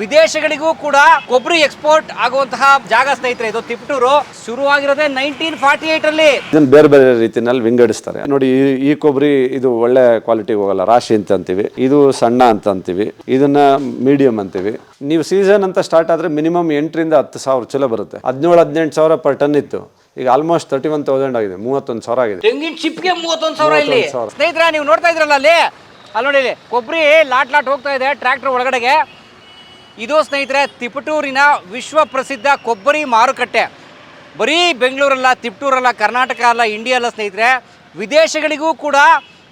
ವಿದೇಶಗಳಿಗೂ ಕೂಡ ಕೊಬ್ಬರಿ ಎಕ್ಸ್ಪೋರ್ಟ್ ಆಗುವಂತಹ ಜಾಗ ಸ್ನೇಹಿತರೆ ಇದು ತಿಪ್ಟೂರು. ಶುರುವಾಗಿರೋದೇ ನೈನ್ಟೀನ್ ಫಾರ್ಟಿ ಏಟ್ ಅಲ್ಲಿ. ಇದನ್ನ ಬೇರೆ ಬೇರೆ ರೀತಿಯಲ್ಲಿ ವಿಂಗಡಿಸ್ತಾರೆ. ನೋಡಿ ಈ- ಈ ಕೊಬ್ಬರಿ ಇದು ಒಳ್ಳೆ ಕ್ವಾಲಿಟಿ ಹೋಗಲ್ಲ ರಾಶಿ ಅಂತ ಅಂತೀವಿ. ಇದು ಸಣ್ಣ ಅಂತ ಅಂತೀವಿ. ಇದನ್ನ ಮೀಡಿಯಂ ಅಂತೀವಿ. ನೀವು ಸೀಸನ್ ಅಂತ ಸ್ಟಾರ್ಟ್ ಆದ್ರೆ ಮಿನಿಮಮ್ ಎಂಟರಿಂದ ಹತ್ತು ಸಾವಿರ ಚಲೋ ಬರುತ್ತೆ. ಹದಿನೇಳು ಹದಿನೆಂಟು ಸಾವಿರ ಪರ್ ಟನ್ ಇತ್ತು. ಈಗ ಆಲ್ಮೋಸ್ಟ್ ತರ್ಟಿ ಒನ್ ತೌಸಂಡ್ ಆಗಿದೆ ಮೂವತ್ತೊಂದು ಸಾವಿರ ಆಗಿದೆ. ತೆಂಗಿನ ಚಿಪ್ಗೆ ಮೂವತ್ತೊಂದು ಸಾವಿರ ಇಲ್ಲಿ. ಸ್ನೇಹಿತರ ನೀವು ನೋಡ್ತಾ ಇದ್ರಲ್ಲ ಅಲ್ಲಿ. ಅಲ್ಲಿ ನೋಡಿ ಇಲ್ಲಿ ಕೊಬ್ಬರಿ ಲಾಟ್ ಲಾಟ್ ಹೋಗ್ತಾ ಇದೆ ಟ್ರ್ಯಾಕ್ಟರ್ ಒಳಗಡೆಗೆ. ಇದು ಸ್ನೇಹಿತರೆ, ತಿಪಟೂರಿನ ವಿಶ್ವ ಪ್ರಸಿದ್ಧ ಕೊಬ್ಬರಿ ಮಾರುಕಟ್ಟೆ. ಬರೀ ಬೆಂಗಳೂರಲ್ಲ, ತಿಪಟೂರಲ್ಲ, ಕರ್ನಾಟಕ ಅಲ್ಲ ಇಂಡಿಯಾ ಅಲ್ಲ ಸ್ನೇಹಿತರೆ, ವಿದೇಶಗಳಿಗೂ ಕೂಡ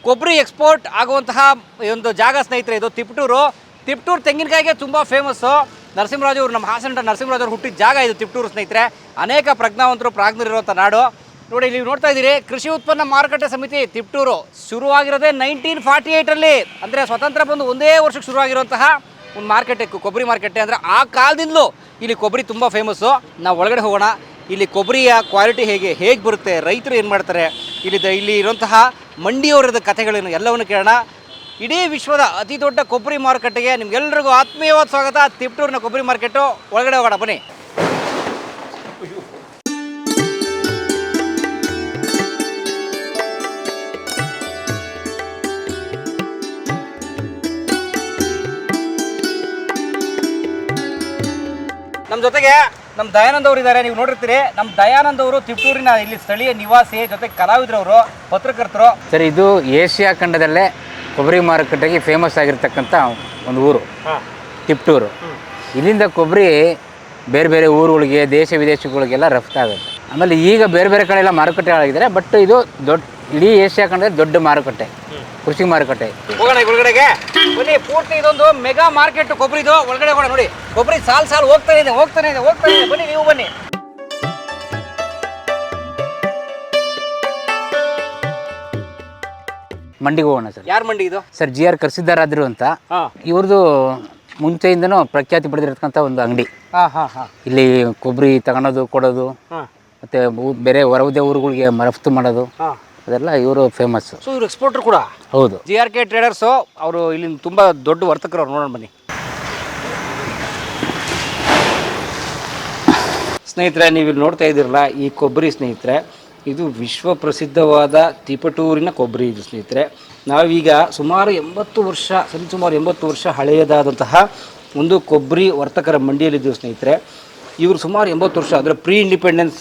ಕೊಬ್ಬರಿ ಎಕ್ಸ್ಪೋರ್ಟ್ ಆಗುವಂತಹ ಒಂದು ಜಾಗ ಸ್ನೇಹಿತರೆ ಇದು ತಿಪಟೂರು. ತಿಪಟೂರು ತೆಂಗಿನಕಾಯಿಗೆ ತುಂಬ ಫೇಮಸ್ಸು ನರಸಿಂಹರಾಜು ನಮ್ಮ ಹಾಸನ ನರಸಿಂಹರಾಜು ಅವರು ಹುಟ್ಟಿದ ಜಾಗ ಇದು ತಿಪಟೂರು ಸ್ನೇಹಿತರೆ. ಅನೇಕ ಪ್ರಜ್ಞಾವಂತರು ಪ್ರಾಜ್ಞರಿರುವಂಥ ನಾಡು. ನೋಡಿ, ಇಲ್ಲಿ ನೋಡ್ತಾ ಇದ್ದೀರಿ, ಕೃಷಿ ಉತ್ಪನ್ನ ಮಾರುಕಟ್ಟೆ ಸಮಿತಿ ತಿಪ್ಟೂರು. ಶುರುವಾಗಿರೋದೇ ನೈನ್ಟೀನ್ ಫಾರ್ಟಿ ಏಯ್ಟಲ್ಲಿ ಅಂದರೆ ಸ್ವತಂತ್ರ ಬಂದು ಒಂದೇ ವರ್ಷಕ್ಕೆ ಶುರುವಾಗಿರುವಂತಹ ಒಂದು ಮಾರ್ಕೆಟೆ ಕೊಬ್ಬರಿ ಮಾರ್ಕೆಟೆ ಅಂದರೆ ಆ ಕಾಲದಿಂದಲೂ ಇಲ್ಲಿ ಕೊಬ್ಬರಿ ತುಂಬ ಫೇಮಸ್ಸು ನಾವು ಒಳಗಡೆ ಹೋಗೋಣ. ಇಲ್ಲಿ ಕೊಬ್ಬರಿಯ ಕ್ವಾಲಿಟಿ ಹೇಗೆ ಹೇಗೆ ಬರುತ್ತೆ, ರೈತರು ಏನು ಮಾಡ್ತಾರೆ ಇಲ್ಲಿ ಇಲ್ಲಿ ಇರುವಂತಹ ಮಂಡಿಯವರದ ಕಥೆಗಳೇನು, ಎಲ್ಲವನ್ನು ಕೇಳೋಣ. ಇಡೀ ವಿಶ್ವದ ಅತಿ ದೊಡ್ಡ ಕೊಬ್ಬರಿ ಮಾರುಕಟ್ಟೆಗೆ ನಿಮ್ಗೆಲ್ರಿಗೂ ಆತ್ಮೀಯವಾದ ಸ್ವಾಗತ. ತಿಪ್ಟೂರಿನ ಕೊಬ್ಬರಿ ಮಾರ್ಕೆಟು. ಒಳಗಡೆ ಹೋಗೋಣ, ಬನ್ನಿ. ನಮ್ಮ ಜೊತೆಗೆ ನಮ್ಮ ದಯಾನಂದ್ ಅವರು ಇದ್ದಾರೆ ನೀವು ನೋಡಿರ್ತೀರಿ. ನಮ್ಮ ದಯಾನಂದ್ ಅವರು ತಿಪ್ಪೂರಿನ ಇಲ್ಲಿ ಸ್ಥಳೀಯ ನಿವಾಸಿ ಜೊತೆಗೆ ಕಲಾವಿದರವರು ಪತ್ರಕರ್ತರು. ಸರ್ ಇದು ಏಷ್ಯಾ ಖಂಡದಲ್ಲೇ ಕೊಬ್ಬರಿ ಮಾರುಕಟ್ಟೆಗೆ ಫೇಮಸ್ ಆಗಿರ್ತಕ್ಕಂಥ ಒಂದು ಊರು. ತಿಪ್ಟೂರು. ಇಲ್ಲಿಂದ ಕೊಬ್ಬರಿ ಬೇರೆ ಬೇರೆ ಊರುಗಳಿಗೆ ದೇಶ ವಿದೇಶಗಳಿಗೆಲ್ಲ ರಫ್ತಾಗುತ್ತೆ. ಆಮೇಲೆ ಈಗ ಬೇರೆ ಬೇರೆ ಕಡೆ ಎಲ್ಲ ಮಾರುಕಟ್ಟೆಗಳಾಗಿದ್ದಾರೆ ಬಟ್ ಇದು ದೊಡ್ಡ ಇಡೀ ಏಷ್ಯಾ ಖಂಡದಲ್ಲಿ ದೊಡ್ಡ ಮಾರುಕಟ್ಟೆ ಕೃಷಿ ಮಾರುಕಟ್ಟೆ. ಹೋಗೋಣ ಈಗ ಒಳಗಡೆಗೆ ಬನ್ನಿ ಪೂರ್ತಿ ಇದೊಂದು ಮೆಗಾ ಮಾರ್ಕೆಟ್ ಕೊಬ್ಬರಿದು ಒಳಗಡೆ ಹೋಗೋಣ ನೋಡಿ. ಕೊಬ್ಬರಿ ಸಾಲ್ ಸಾಲ್ ಹೋಗ್ತಾನೆ ಇದೆ ಹೋಗ್ತಾನೆ ಇದೆ ಹೋಗ್ತಾ ಇದೆ. ಬನ್ನಿ ನೀವು ಬನ್ನಿ. ಮಂಡಿಗೆ ಹೋಗೋಣ ಸರ್. ಯಾರು ಮಂಡಿ ಇದು? ಸರ್ ಜಿ ಆರ್ ಕರ್ಸಿದ್ದಾರಾದ್ರು ಅಂತ. ಇವ್ರದ್ದು ಮುಂಚೆಯಿಂದನೂ ಪ್ರಖ್ಯಾತಿ ಪಡೆದಿರತಕ್ಕಂಥ ಒಂದು ಅಂಗಡಿ. ಇಲ್ಲಿ ಕೊಬ್ಬರಿ ತಗೊಳೋದು ಕೊಡೋದು ಮತ್ತೆ ಬೇರೆ ಹೊರದೇ ಊರುಗಳಿಗೆ ರಫ್ತು ಮಾಡೋದು. ಅದೆಲ್ಲ ಇವರು ಫೇಮಸ್ ಸೊ ಇವ್ರು ಎಕ್ಸ್ಪೋರ್ಟರ್ ಕೂಡ? ಹೌದು. ಜಿ ಆರ್ ಕೆ ಟ್ರೇಡರ್ಸು ಅವರು ಇಲ್ಲಿ ತುಂಬ ದೊಡ್ಡ ವರ್ತಕರು ಅವ್ರು ನೋಡೋಣ ಬನ್ನಿ. ಸ್ನೇಹಿತರೆ ನೀವು ಇಲ್ಲಿ ನೋಡ್ತಾ ಇದ್ದೀರಲ್ಲ ಈ ಕೊಬ್ಬರಿ ಸ್ನೇಹಿತರೆ ಇದು ವಿಶ್ವ ಪ್ರಸಿದ್ಧವಾದ ತಿಪಟೂರಿನ ಕೊಬ್ಬರಿ ಇದು ಸ್ನೇಹಿತರೆ. ನಾವೀಗ ಸುಮಾರು ಎಂಬತ್ತು ವರ್ಷ ಸರಿಸುಮಾರು ಎಂಬತ್ತು ವರ್ಷ ಹಳೆಯದಾದಂತಹ ಒಂದು ಕೊಬ್ಬರಿ ವರ್ತಕರ ಮಂಡಿಯಲ್ಲಿದ್ದೀವಿ ಸ್ನೇಹಿತರೆ. ಇವರು ಸುಮಾರು ಎಂಬತ್ತು ವರ್ಷ ಅಂದರೆ ಪ್ರೀ ಇಂಡಿಪೆಂಡೆನ್ಸ್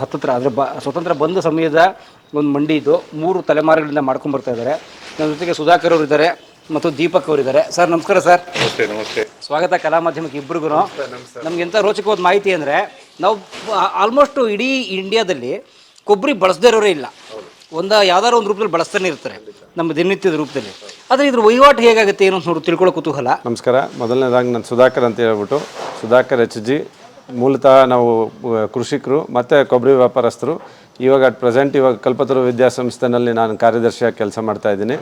ಹತ್ತತ್ರ ಅಂದರೆ ಬ ಸ್ವತಂತ್ರ ಬಂದ ಸಮಯದ ಒಂದು ಮಂಡಿ ಇದು. ಮೂರು ತಲೆಮಾರುಗಳಿಂದ ಮಾಡ್ಕೊಂಡು ಬರ್ತಾ ಇದ್ದಾರೆ ನಮ್ಮ ಜೊತೆಗೆ ಸುಧಾಕರ್ ಅವರು ಇದ್ದಾರೆ ಮತ್ತು ದೀಪಕ್ ಅವರು ಇದ್ದಾರೆ ಸರ್ ನಮಸ್ಕಾರ ಸರ್. ನಮಸ್ತೆ ನಮಸ್ತೆ. ಸ್ವಾಗತ ಕಲಾ ಮಾಧ್ಯಮಕ್ಕೆ ಇಬ್ಬರಿಗೂ ನಮ್ಗೆ ಎಂಥ ರೋಚಕವಾದ ಮಾಹಿತಿ ಅಂದರೆ ನಾವು ಆಲ್ಮೋಸ್ಟ್ ಇಡೀ ಇಂಡಿಯಾದಲ್ಲಿ ಕೊಬ್ಬರಿ ಬಳಸದೇ ಇರೋರೇ ಇಲ್ಲ. ಒಂದು ಯಾವ್ದಾದ್ರು ಒಂದು ರೂಪದಲ್ಲಿ ಬಳಸ್ತಾನೆ ಇರ್ತಾರೆ. ನಮ್ಮ ದಿನನಿತ್ಯದ ರೂಪದಲ್ಲಿ. ಆದರೆ ಇದ್ರ ವಹಿವಾಟು ಹೇಗಾಗುತ್ತೆ ಏನೋ ಅಂತ ನೋಡಿ ತಿಳ್ಕೊಳ್ಳೋ ಕುತೂಹಲ. ನಮಸ್ಕಾರ. ಮೊದಲನೇದಾಗಿ ನಾನು ಸುಧಾಕರ್ ಅಂತ ಹೇಳ್ಬಿಟ್ಟು ಸುಧಾಕರ್ ಎಚ್ ಜಿ. ಮೂಲತಃ ನಾವು ಕೃಷಿಕರು ಮತ್ತು ಕೊಬ್ಬರಿ ವ್ಯಾಪಾರಸ್ಥರು ಇವಾಗ ಅಟ್ ಪ್ರೆಸೆಂಟ್ ಇವಾಗ ಕಲ್ಪತರು ವಿದ್ಯಾಸಂಸ್ಥೆನಲ್ಲಿ ನಾನು ಕಾರ್ಯದರ್ಶಿಯಾಗಿ ಕೆಲಸ ಮಾಡ್ತಾ ಇದ್ದೀನಿ.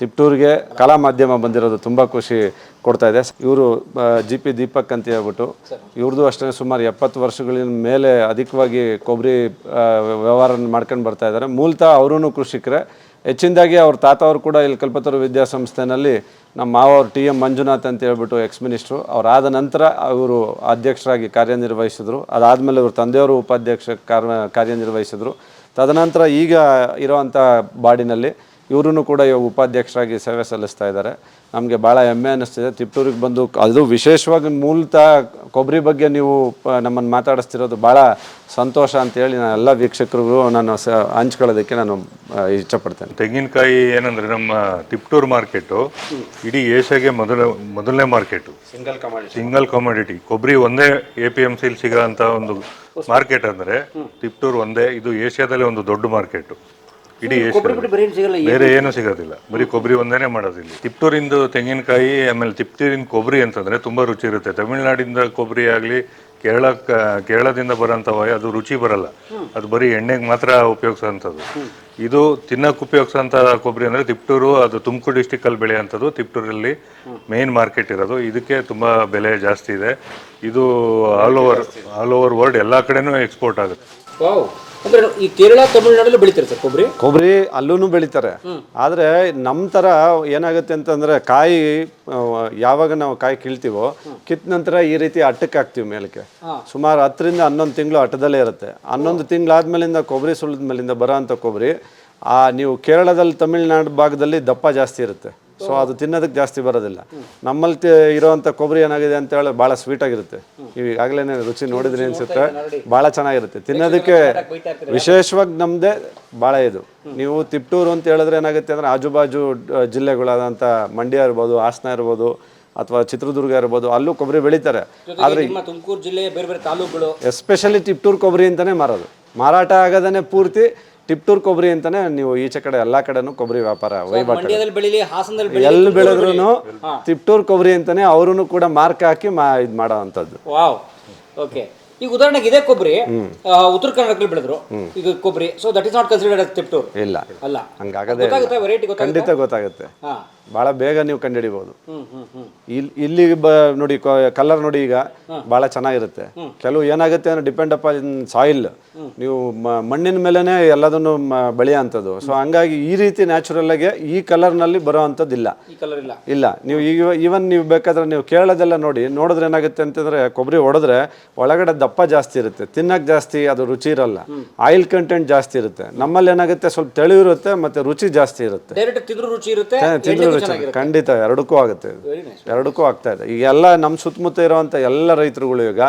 ತಿಪ್ಟೂರಿಗೆ ಕಲಾ ಮಾಧ್ಯಮ ಬಂದಿರೋದು ತುಂಬ ಖುಷಿ ಕೊಡ್ತಾ ಇದೆ. ಇವರು ಜಿ ಪಿ ದೀಪಕ್ ಅಂತ ಹೇಳ್ಬಿಟ್ಟು ಇವ್ರದ್ದು ಅಷ್ಟೇ ಸುಮಾರು ಎಪ್ಪತ್ತು ವರ್ಷಗಳಿನ ಮೇಲೆ ಅಧಿಕವಾಗಿ ಕೊಬ್ಬರಿ ವ್ಯವಹಾರ ಮಾಡ್ಕೊಂಡು ಬರ್ತಾ ಇದ್ದಾರೆ. ಮೂಲತಃ ಅವರೂ ಕೃಷಿಕರೇ. ಹೆಚ್ಚಿನದಾಗಿ ಅವ್ರ ತಾತ ಅವರು ಕೂಡ ಇಲ್ಲಿ ಕಲ್ಪತರು ವಿದ್ಯಾಸಂಸ್ಥೆನಲ್ಲಿ ನಮ್ಮ ಮಾವ ಅವರು ಟಿ ಎಂ ಮಂಜುನಾಥ್ ಅಂತ ಹೇಳ್ಬಿಟ್ಟು ಎಕ್ಸ್ ಮಿನಿಸ್ಟ್ರು ಅವರಾದ ನಂತರ ಅವರು ಅಧ್ಯಕ್ಷರಾಗಿ ಕಾರ್ಯನಿರ್ವಹಿಸಿದ್ರು. ಅದಾದಮೇಲೆ ಇವರು ತಂದೆಯವರು ಉಪಾಧ್ಯಕ್ಷ ಕಾರ್ಯನಿರ್ವಹಿಸಿದರು ಕಾರ್ಯನಿರ್ವಹಿಸಿದ್ರು. ತದನಂತರ ಈಗ ಇರೋವಂಥ ಬಾಡಿನಲ್ಲಿ ಇವರು ಕೂಡ ಇವಾಗ ಉಪಾಧ್ಯಕ್ಷರಾಗಿ ಸೇವೆ ಸಲ್ಲಿಸ್ತಾ ಇದ್ದಾರೆ. ನಮಗೆ ಭಾಳ ಹೆಮ್ಮೆ ಅನ್ನಿಸ್ತಿದೆ. ತಿಪ್ಟೂರಿಗೆ ಬಂದು ಅದು ವಿಶೇಷವಾಗಿ ಮೂಲತಃ ಕೊಬ್ಬರಿ ಬಗ್ಗೆ ನೀವು ಪ- ನಮ್ಮನ್ನು ಮಾತಾಡಿಸ್ತಿರೋದು ಭಾಳ ಸಂತೋಷ ಅಂತೇಳಿ ನಾನು ಎಲ್ಲ ವೀಕ್ಷಕರಿಗೂ ನಾನು ಸ ಹಂಚ್ಕೊಳ್ಳೋದಕ್ಕೆ ನಾನು ಇಷ್ಟಪಡ್ತೇನೆ ತೆಂಗಿನಕಾಯಿ ಏನಂದ್ರೆ ನಮ್ಮ ತಿಪ್ಟೂರ್ ಮಾರ್ಕೆಟು ಇಡೀ ಏಷ್ಯಾಗೆ ಮೊದಲ ಮೊದಲನೇ market. Single commodity single commodity ಕೊಬ್ಬರಿ ಒಂದೇ ಎ ಪಿ ಎಂ ಸಿಲ್ ಸಿಗೋಂಥ ಒಂದು ಮಾರ್ಕೆಟ್ ಅಂದರೆ ತಿಪ್ಟೂರ್ ಒಂದೇ ಇದು ಏಷ್ಯಾದಲ್ಲೇ ಒಂದು ದೊಡ್ಡ ಮಾರ್ಕೆಟ್. ಇಡೀ ಬೇರೆ ಏನು ಸಿಗಲ್ಲ ಬೇರೆ ಏನು ಸಿಗೋದಿಲ್ಲ. ಬರೀ ಕೊಬ್ಬರಿ ಒಂದೇ ಮಾಡೋದು ಇಲ್ಲಿ. ತಿಪ್ಟೂರಿಂದು ತೆಂಗಿನಕಾಯಿ ಆಮೇಲೆ ತಿಪ್ಟೂರಿನ ಕೊಬ್ಬರಿ ಅಂತಂದ್ರೆ ತುಂಬಾ ರುಚಿ ಇರುತ್ತೆ. ತಮಿಳುನಾಡಿಂದ ಕೊಬ್ಬರಿ ಆಗಲಿ ಕೇರಳ ಕೇರಳದಿಂದ ಬರೋಂಥ ಅದು ರುಚಿ ಬರಲ್ಲ. ಅದು ಬರೀ ಎಣ್ಣೆಗೆ ಮಾತ್ರ ಉಪಯೋಗಿಸೋಂಥದ್ದು. ಇದು ತಿನ್ನಕ್ಕೆ ಉಪಯೋಗಿಸೋಂಥ ಕೊಬ್ಬರಿ ಅಂದರೆ ತಿಪ್ಟೂರು ಅದು ತುಮಕೂರು ಡಿಸ್ಟಿಕಲ್ಲಿ ಬೆಳೆಯೋಂಥದ್ದು ತಿಪ್ಟೂರಲ್ಲಿ ಮೇನ್ ಮಾರ್ಕೆಟ್ ಇರೋದು. ಇದಕ್ಕೆ ತುಂಬ ಬೆಲೆ ಜಾಸ್ತಿ ಇದೆ. ಇದು all over all over world ಎಲ್ಲ ಕಡೆನೂ ಎಕ್ಸ್ಪೋರ್ಟ್ ಆಗುತ್ತೆ. ಅಂದ್ರೆ ಈ ಕೇರಳ ತಮಿಳುನಾಡಲ್ಲೂ ಬೆಳಿತಾರೆ ಸರ್ ಕೊಬ್ಬರಿ? ಕೊಬ್ಬರಿ ಅಲ್ಲೂ ಬೆಳಿತಾರೆ. ಆದರೆ ನಮ್ಮ ಥರ ಏನಾಗುತ್ತೆ ಅಂತಂದರೆ ಕಾಯಿ ಯಾವಾಗ ನಾವು ಕಾಯಿ ಕೀಳ್ತೀವೋ ಕಿತ್ತ ನಂತರ ಈ ರೀತಿ ಅಟ್ಟಕ್ಕೆ ಹಾಕ್ತೀವಿ ಮೇಲಕ್ಕೆ. ಸುಮಾರು ಹತ್ತರಿಂದ ಹನ್ನೊಂದು ತಿಂಗಳು ಅಟ್ಟದಲ್ಲೇ ಇರುತ್ತೆ. ಹನ್ನೊಂದು ತಿಂಗಳಾದ್ಮೇಲಿಂದ ಕೊಬ್ಬರಿ ಸುಳಿದ ಮೇಲಿಂದ ಬರೋ ಅಂಥ ಕೊಬ್ಬರಿ ಆ ನೀವು ಕೇರಳದಲ್ಲಿ ತಮಿಳುನಾಡು ಭಾಗದಲ್ಲಿ ದಪ್ಪ ಜಾಸ್ತಿ ಇರುತ್ತೆ. ಸೊ ಅದು ತಿನ್ನೋದಕ್ಕೆ ಜಾಸ್ತಿ ಬರೋದಿಲ್ಲ. ನಮ್ಮಲ್ಲಿ ಇರೋವಂಥ ಕೊಬ್ಬರಿ ಏನಾಗಿದೆ ಅಂತ ಹೇಳಿ ಭಾಳ ಸ್ವೀಟಾಗಿರುತ್ತೆ ಈಗಾಗಲೇ ರುಚಿ ನೋಡಿದ್ರೆ ಅನಿಸುತ್ತೆ. ಭಾಳ ಚೆನ್ನಾಗಿರುತ್ತೆ. ತಿನ್ನೋದಕ್ಕೆ ವಿಶೇಷವಾಗಿ ನಮ್ಮದೇ ಭಾಳ ಇದು. ನೀವು ತಿಪ್ಟೂರು ಅಂತ ಹೇಳಿದ್ರೆ ಏನಾಗುತ್ತೆ ಅಂದರೆ ಆಜುಬಾಜು ಜಿಲ್ಲೆಗಳಾದಂಥ ಮಂಡ್ಯ ಇರ್ಬೋದು ಹಾಸನ ಇರ್ಬೋದು ಅಥವಾ ಚಿತ್ರದುರ್ಗ ಇರ್ಬೋದು ಅಲ್ಲೂ ಕೊಬ್ಬರಿ ಬೆಳೀತಾರೆ. ಆದರೆ ತುಮಕೂರು ಜಿಲ್ಲೆ ಬೇರೆ ಬೇರೆ ತಾಲೂಕುಗಳು ಎಸ್ಪೆಷಲಿ ತಿಪ್ಟೂರು ಕೊಬ್ಬರಿ ಅಂತಲೇ ಮಾರೋದು. ಮಾರಾಟ ಆಗೋದನ್ನೇ ಪೂರ್ತಿ ಟಿಪ್ಟೂರ್ ಕೊಬ್ಬರಿ ಅಂತಾನೆ ನೀವು ಈಚೆ ಕಡೆ ಎಲ್ಲಾ ಕಡೆನೂ ಕೊಬ್ಬರಿ ವ್ಯಾಪಾರ ವಹಿವಾಟು ಮಂಡ್ಯದಲ್ಲಿ ಬೆಳಿಲಿ ಹಾಸನದಲ್ಲಿ ಬೆಳಿಲಿ ಎಲ್ಲಿ ಬೆಳೆದ್ರು ತಿಪ್ಟೂರ್ ಕೊಬ್ಬರಿ. ಅಂತಾನೆ ಅವರು ಕೂಡ ಮಾರ್ಕ್ ಹಾಕಿ ಮಾ ಇದು ಮಾಡೋ ಅಂಥದ್ದು. ವಾವ್. ಓಕೆ ಈಗ ಉದಾಹರಣೆಗೆ ಇದೇ ಕೊಬ್ಬರಿ ಆ, ಉತ್ತರ ಕರ್ನಾಟಕದಲ್ಲಿ ಬೆಳೆದ್ರು. ಈಗ ಕೊಬ್ಬರಿ. So that is not considered Tiptur. Tiptur ಇಲ್ಲ. ಅಲ್ಲ. ಹಂಗಾಗದೇ ಗೊತ್ತಾಗುತ್ತೆ ವೆರೈಟಿ ಗೊತ್ತಾಗುತ್ತೆ? ಖಂಡಿತ ಗೊತ್ತಾಗುತ್ತೆ. ಹಾ. ಭಾಳ ಬೇಗ ನೀವು ಕಂಡುಹಿಡಿಬೋದು. ಇಲ್ಲಿ ಇಲ್ಲಿ ಬ ನೋಡಿ ಕಲರ್ ನೋಡಿ ಈಗ ಬಹಳ ಚೆನ್ನಾಗಿರುತ್ತೆ. ಕೆಲವು ಏನಾಗುತ್ತೆ ಅಂದ್ರೆ ಡಿಪೆಂಡ್ ಅಪ್ ಇನ್ ಸಾಯಿಲ್ ನೀವು ಮಣ್ಣಿನ ಮೇಲೆನೆ ಎಲ್ಲದನ್ನು ಬೆಳೆಯೋ ಅಂಥದ್ದು. ಸೊ ಹಂಗಾಗಿ ಈ ರೀತಿ ನ್ಯಾಚುರಲ್ ಆಗಿ ಈ ಕಲರ್ನಲ್ಲಿ ಬರೋ ಬರುವಂತದ್ದು ಇಲ್ಲ. ಇಲ್ಲ. ನೀವು ಈಗ ಈವನ್ ನೀವು ಬೇಕಾದ್ರೆ ನೀವು ಕೇಳೋದೆಲ್ಲ ನೋಡಿ ನೋಡಿದ್ರೆ ಏನಾಗುತ್ತೆ ಅಂತಂದ್ರೆ ಕೊಬ್ಬರಿ ಹೊಡೆದ್ರೆ ಒಳಗಡೆ ದಪ್ಪ ಜಾಸ್ತಿ ಇರುತ್ತೆ. ತಿನ್ನಕ್ಕೆ ಜಾಸ್ತಿ ಅದು ರುಚಿ ಇರಲ್ಲ. ಆಯಿಲ್ ಕಂಟೆಂಟ್ ಜಾಸ್ತಿ ಇರುತ್ತೆ. ನಮ್ಮಲ್ಲಿ ಏನಾಗುತ್ತೆ ಸ್ವಲ್ಪ ತೆಳು ಇರುತ್ತೆ ಮತ್ತೆ ರುಚಿ ಜಾಸ್ತಿ ಇರುತ್ತೆ. ರುಚಿ ಇರುತ್ತೆ ಎಣ್ಣೆಗೂ ಖಂಡಿತ ಎರಡಕ್ಕೂ ಆಗುತ್ತೆ ಎರಡಕ್ಕೂ ಆಗ್ತಾ ಇದೆ. ಈಗ ಎಲ್ಲ ನಮ್ಮ ಸುತ್ತಮುತ್ತ ಇರುವಂಥ ಎಲ್ಲ ರೈತರುಗಳು ಈಗ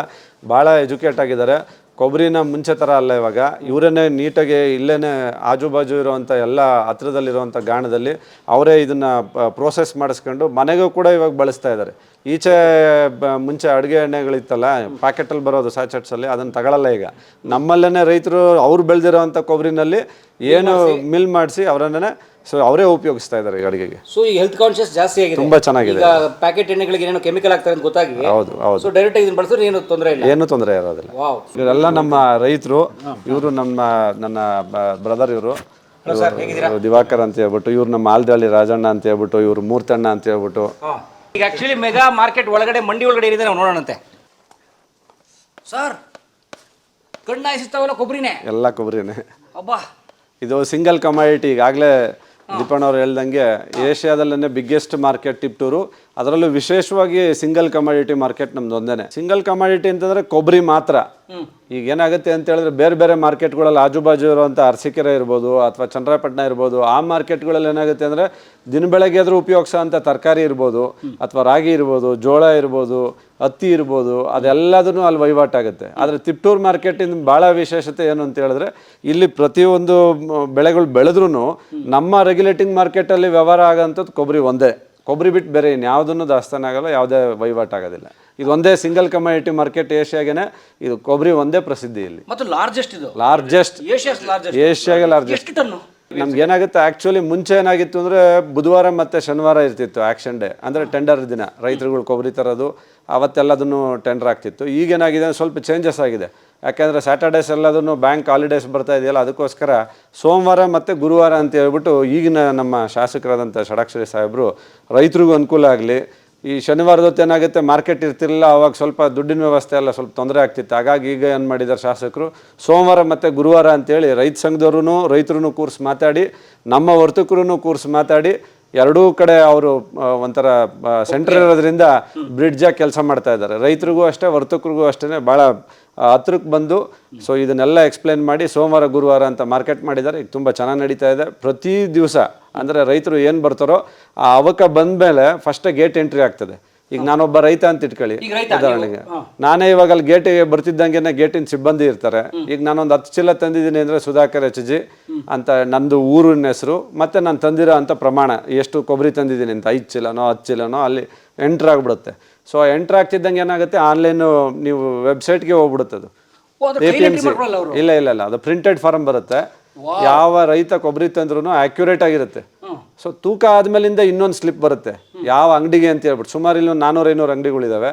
ಭಾಳ ಎಜುಕೇಟ್ ಆಗಿದ್ದಾರೆ. ಕೊಬ್ಬರಿನ ಮುಂಚೆ ಥರ ಅಲ್ಲ ಇವಾಗ. ಇವರನ್ನೇ ನೀಟಾಗಿ ಇಲ್ಲೇ ಆಜು ಬಾಜು ಇರುವಂಥ ಎಲ್ಲ ಹತ್ರದಲ್ಲಿರುವಂಥ ಗಾಣದಲ್ಲಿ ಅವರೇ ಇದನ್ನು ಪ್ರೋಸೆಸ್ ಮಾಡಿಸ್ಕೊಂಡು ಮನೆಗೂ ಕೂಡ ಇವಾಗ ಬಳಸ್ತಾ ಇದ್ದಾರೆ. ಈಚೆ ಬ- ಮುಂಚೆ ಅಡುಗೆ ಎಣ್ಣೆಗಳಿತ್ತಲ್ಲ ಪ್ಯಾಕೆಟಲ್ಲಿ ಬರೋದು ಸ್ಯಾಚೆಟ್ಸಲ್ಲಿ ಅದನ್ನು ತಗೊಳ್ಳಲ್ಲ ಈಗ. ನಮ್ಮಲ್ಲೇ ರೈತರು ಅವ್ರು ಬೆಳೆದಿರೋವಂಥ ಕೊಬ್ಬರಿನಲ್ಲಿ ಏನು ಮಿಲ್ ಮಾಡಿಸಿ ಅವರನ್ನೇ ಸೊ ಅವರೇ ಉಪಯೋಗಿಸ್ತಾ ಇದ್ದಾರೆ ಈ ಅಡುಗೆಗೆ. ಸೊ ಈ ಹೆಲ್ತ್ ಕಾನ್ಶಿಯಸ್ ಜಾಸ್ತಿ ಆಗಿದೆ. ತುಂಬಾ ಚೆನ್ನಾಗಿದೆ. ಈಗ ಪ್ಯಾಕೆಟ್ ಎಣ್ಣೆಗಳಿಗೆ ಏನೋ ಕೆಮಿಕಲ್ ಆಗ್ತಾರೆ ಅಂತ ಗೊತ್ತಾಗಿದೆ. ಹೌದು ಹೌದು. ಸೊ ಡೈರೆಕ್ಟ್ ಇದನ್ನ ಬಳಸಿದ್ರೆ ಏನು ತೊಂದರೆ ಇಲ್ಲ. ಏನು ತೊಂದರೆ ಇರೋದಿಲ್ಲ. ವಾವ್ ಇವರೆಲ್ಲ ನಮ್ಮ ರೈತರು ಇವರು ನಮ್ಮ ನನ್ನ ಬ್ರದರ್ ಇವರು. ದಿವಾಕರ್ ಅಂತ ಹೇಳ್ಬಿಟ್ಟು ಇವ್ರು ನಮ್ಮ ಆಲ್ದಳ್ಳಿ ರಾಜಣ್ಣ ಅಂತ ಹೇಳ್ಬಿಟ್ಟು ಇವ್ರು ಮೂರ್ತಣ್ಣ ಅಂತ ಹೇಳ್ಬಿಟ್ಟು. ಈಗ ಆಕ್ಚುಲಿ ಮೆಗಾ ಮಾರ್ಕೆಟ್ ಒಳಗಡೆ ಮಂಡಿ ಒಳಗಡೆ ಏನಿದೆ ನಾವು ನೋಡೋಣಂತೆ. ಸರ್ ಕಣ್ಣಾಯಿಸ್ತಾವಲ್ಲ ಕೊಬ್ಬರಿನೇ? ಎಲ್ಲ ಕೊಬ್ಬರಿನೇ. ಅಬ್ಬಾ. ಇದು ಸಿಂಗಲ್ ಕಮಾಡಿಟಿ ಈಗಾಗಲೇ ದೀಪಣ್ಣವ್ರು ಹೇಳ್ದಂಗೆ ಏಷ್ಯಾದಲ್ಲೇ ಬಿಗ್ಗೆಸ್ಟ್ ಮಾರ್ಕೆಟ್ ಟಿಪ್ಟೂರು ಅದರಲ್ಲೂ ವಿಶೇಷವಾಗಿ ಸಿಂಗಲ್ ಕಮಾಡಿಟಿ ಮಾರ್ಕೆಟ್ ನಮ್ದು ಒಂದೇನೆ. ಸಿಂಗಲ್ ಕಮಾಡಿಟಿ ಅಂತಂದ್ರೆ ಕೊಬ್ಬರಿ ಮಾತ್ರ. ಈಗ ಏನಾಗುತ್ತೆ ಅಂತ ಹೇಳಿದ್ರೆ ಬೇರೆ ಬೇರೆ ಮಾರ್ಕೆಟ್ಗಳಲ್ಲಿ ಆಜು ಬಾಜು ಇರುವಂಥ ಅರಸೀಕೆರೆ ಇರ್ಬೋದು ಅಥವಾ ಚಂದ್ರಪಟ್ಟಣ ಇರ್ಬೋದು ಆ ಮಾರ್ಕೆಟ್ಗಳಲ್ಲಿ ಏನಾಗುತ್ತೆ ಅಂದರೆ ದಿನ ಬೆಳಗ್ಗೆ ಆದರೂ ಉಪಯೋಗಿಸೋ ಅಂಥ ತರಕಾರಿ ಇರ್ಬೋದು ಅಥವಾ ರಾಗಿ ಇರ್ಬೋದು ಜೋಳ ಇರ್ಬೋದು ಹತ್ತಿ ಇರ್ಬೋದು ಅದೆಲ್ಲದನ್ನು ಅಲ್ಲಿ ವಹಿವಾಟಾಗುತ್ತೆ ಆದರೆ ತಿಪ್ಟೂರು ಮಾರ್ಕೆಟಿಂದ ಭಾಳ ವಿಶೇಷತೆ ಏನು ಅಂತ ಹೇಳಿದ್ರೆ ಇಲ್ಲಿ ಪ್ರತಿಯೊಂದು ಬೆಳೆಗಳು ಬೆಳೆದ್ರೂ ನಮ್ಮ ರೆಗ್ಯುಲೇಟಿಂಗ್ ಮಾರ್ಕೆಟಲ್ಲಿ ವ್ಯವಹಾರ ಆಗೋಂಥದ್ದು ಕೊಬ್ಬರಿ ಒಂದೇ. ಕೊಬ್ಬರಿ ಬಿಟ್ಟು ಬೇರೆ ಇನ್ಯಾವುದನ್ನು ದಾಸ್ತಾನ ಆಗಲ್ಲ ಯಾವುದೇ ವಹಿವಾಟು ಆಗೋದಿಲ್ಲ. ಇದು ಒಂದೇ ಸಿಂಗಲ್ ಕಮ್ಯುನಿಟಿ ಮಾರ್ಕೆಟ್ ಏಷ್ಯಾಗೆನೆ ಇದು ಕೊಬ್ಬರಿ ಒಂದೇ ಪ್ರಸಿದ್ಧಿ ಇಲ್ಲಿ. ಮತ್ತು ಲಾರ್ಜೆಸ್ಟ್ ಇದು. ಲಾರ್ಜೆಸ್ಟ್ ಏಷ್ಯಾಗೆ ಲಾರ್ಜೆಸ್ಟ್ ನಮ್ಗೆ ಏನಾಗುತ್ತೆ ಆ್ಯಕ್ಚುಲಿ ಮುಂಚೆ ಏನಾಗಿತ್ತು ಅಂದರೆ ಬುಧವಾರ ಮತ್ತು ಶನಿವಾರ ಇರ್ತಿತ್ತು ಆ್ಯಕ್ಷನ್ ಡೇ ಅಂದರೆ ಟೆಂಡರ್ ದಿನ. ರೈತರುಗಳು ಕೊಬ್ಬರಿ ತರೋದು ಅವತ್ತೆಲ್ಲದನ್ನು ಟೆಂಡರ್ ಆಗ್ತಿತ್ತು. ಈಗೇನಾಗಿದೆ ಸ್ವಲ್ಪ ಚೇಂಜಸ್ ಆಗಿದೆ. ಯಾಕೆಂದರೆ ಸ್ಯಾಟರ್ಡೇಸ್ ಎಲ್ಲದನ್ನು ಬ್ಯಾಂಕ್ ಹಾಲಿಡೇಸ್ ಬರ್ತಾ ಇದೆಯಲ್ಲ, ಅದಕ್ಕೋಸ್ಕರ ಸೋಮವಾರ ಮತ್ತು ಗುರುವಾರ ಅಂತ ಹೇಳ್ಬಿಟ್ಟು ಈಗಿನ ನಮ್ಮ ಶಾಸಕರಾದಂಥ ಷಡಾಕ್ಷರಿ ಸಾಹೇಬರು, ರೈತರಿಗೂ ಅನುಕೂಲ ಆಗಲಿ. ಈ ಶನಿವಾರದ ಹೊತ್ತು ಏನಾಗುತ್ತೆ ಮಾರ್ಕೆಟ್ ಇರ್ತಿರಲಿಲ್ಲ, ಅವಾಗ ಸ್ವಲ್ಪ ದುಡ್ಡಿನ ವ್ಯವಸ್ಥೆ ಎಲ್ಲ ಸ್ವಲ್ಪ ತೊಂದರೆ ಆಗ್ತಿತ್ತು. ಹಾಗಾಗಿ ಈಗ ಏನು ಮಾಡಿದ್ದಾರೆ ಶಾಸಕರು, ಸೋಮವಾರ ಮತ್ತು ಗುರುವಾರ ಅಂತೇಳಿ ರೈತ ಸಂಘದವ್ರೂ ರೈತರು ಕೂರ್ಸ್ ಮಾತಾಡಿ, ನಮ್ಮ ವರ್ತಕರೂ ಕೂರ್ಸ್ ಮಾತಾಡಿ, ಎರಡೂ ಕಡೆ ಅವರು ಒಂಥರ ಸೆಂಟರ್ ಇರೋದ್ರಿಂದ ಬ್ರಿಡ್ಜಾಗಿ ಕೆಲಸ ಮಾಡ್ತಾ ಇದ್ದಾರೆ. ರೈತರಿಗೂ ಅಷ್ಟೇ, ವರ್ತಕರಿಗೂ ಅಷ್ಟೇ ಭಾಳ ಹತ್ರಕ್ಕೆ ಬಂದು ಸೊ ಇದನ್ನೆಲ್ಲ ಎಕ್ಸ್ಪ್ಲೇನ್ ಮಾಡಿ ಸೋಮವಾರ, ಗುರುವಾರ ಅಂತ ಮಾರ್ಕೆಟ್ ಮಾಡಿದ್ದಾರೆ. ಈಗ ತುಂಬ ಚೆನ್ನಾಗಿ ನಡೀತಾ ಇದೆ. ಪ್ರತಿ ದಿವಸ ಅಂದರೆ ರೈತರು ಏನು ಬರ್ತಾರೋ ಆ ಅವಕ ಬಂದಮೇಲೆ ಫಸ್ಟೇ ಗೇಟ್ ಎಂಟ್ರಿ ಆಗ್ತದೆ. ಈಗ ನಾನೊಬ್ಬ ರೈತ ಅಂತ ಇಟ್ಕೊಳ್ಳಿ ಉದಾಹರಣೆಗೆ. ನಾನೇ ಇವಾಗ ಅಲ್ಲಿ ಗೇಟಿಗೆ ಬರ್ತಿದ್ದಂಗೆ ಗೇಟಿನ ಸಿಬ್ಬಂದಿ ಇರ್ತಾರೆ. ಈಗ ನಾನೊಂದು ಹತ್ತು ಚೀಲ ತಂದಿದ್ದೀನಿ ಅಂದರೆ ಸುಧಾಕರ್ ಎಚ್ ಜಿ ಅಂತ ನಂದು ಊರಿನ ಹೆಸರು ಮತ್ತೆ ನಾನು ತಂದಿರೋ ಅಂತ ಪ್ರಮಾಣ ಎಷ್ಟು ಕೊಬ್ಬರಿ ತಂದಿದ್ದೀನಿ ಅಂತ ಐದು ಚೀಲನೋ ಹತ್ತು ಚೀಲನೋ ಅಲ್ಲಿ ಎಂಟ್ರ್ ಆಗಿಬಿಡುತ್ತೆ. ಸೊ ಎಂಟ್ರ್ ಆಗ್ತಿದ್ದಂಗೆ ಏನಾಗುತ್ತೆ? ಆನ್ಲೈನು ನೀವು ವೆಬ್ಸೈಟ್ಗೆ ಹೋಗ್ಬಿಡುತ್ತೆ ಅದು. ಎ ಪಿ ಎಂ ಸಿ ಇಲ್ಲ ಇಲ್ಲ ಇಲ್ಲ ಅದು ಪ್ರಿಂಟೆಡ್ ಫಾರ್ಮ್ ಬರುತ್ತೆ. ಯಾವ ರೈತ ಕೊಬ್ಬರಿ ತಂದ್ರೂ ಆಕ್ಯುರೇಟ್ ಆಗಿರುತ್ತೆ. ಸೊ ತೂಕ ಆದ್ಮೇಲಿಂದ ಇನ್ನೊಂದು ಸ್ಲಿಪ್ ಬರುತ್ತೆ. ಯಾವ ಅಂಗಡಿಗೆ ಅಂತ ಹೇಳ್ಬಿಟ್ಟು ಸುಮಾರು ಇಲ್ಲಿ ಒಂದು ನಾನ್ನೂರು ಐನೂರು ಅಂಗಡಿಗಳಿದಾವೆ.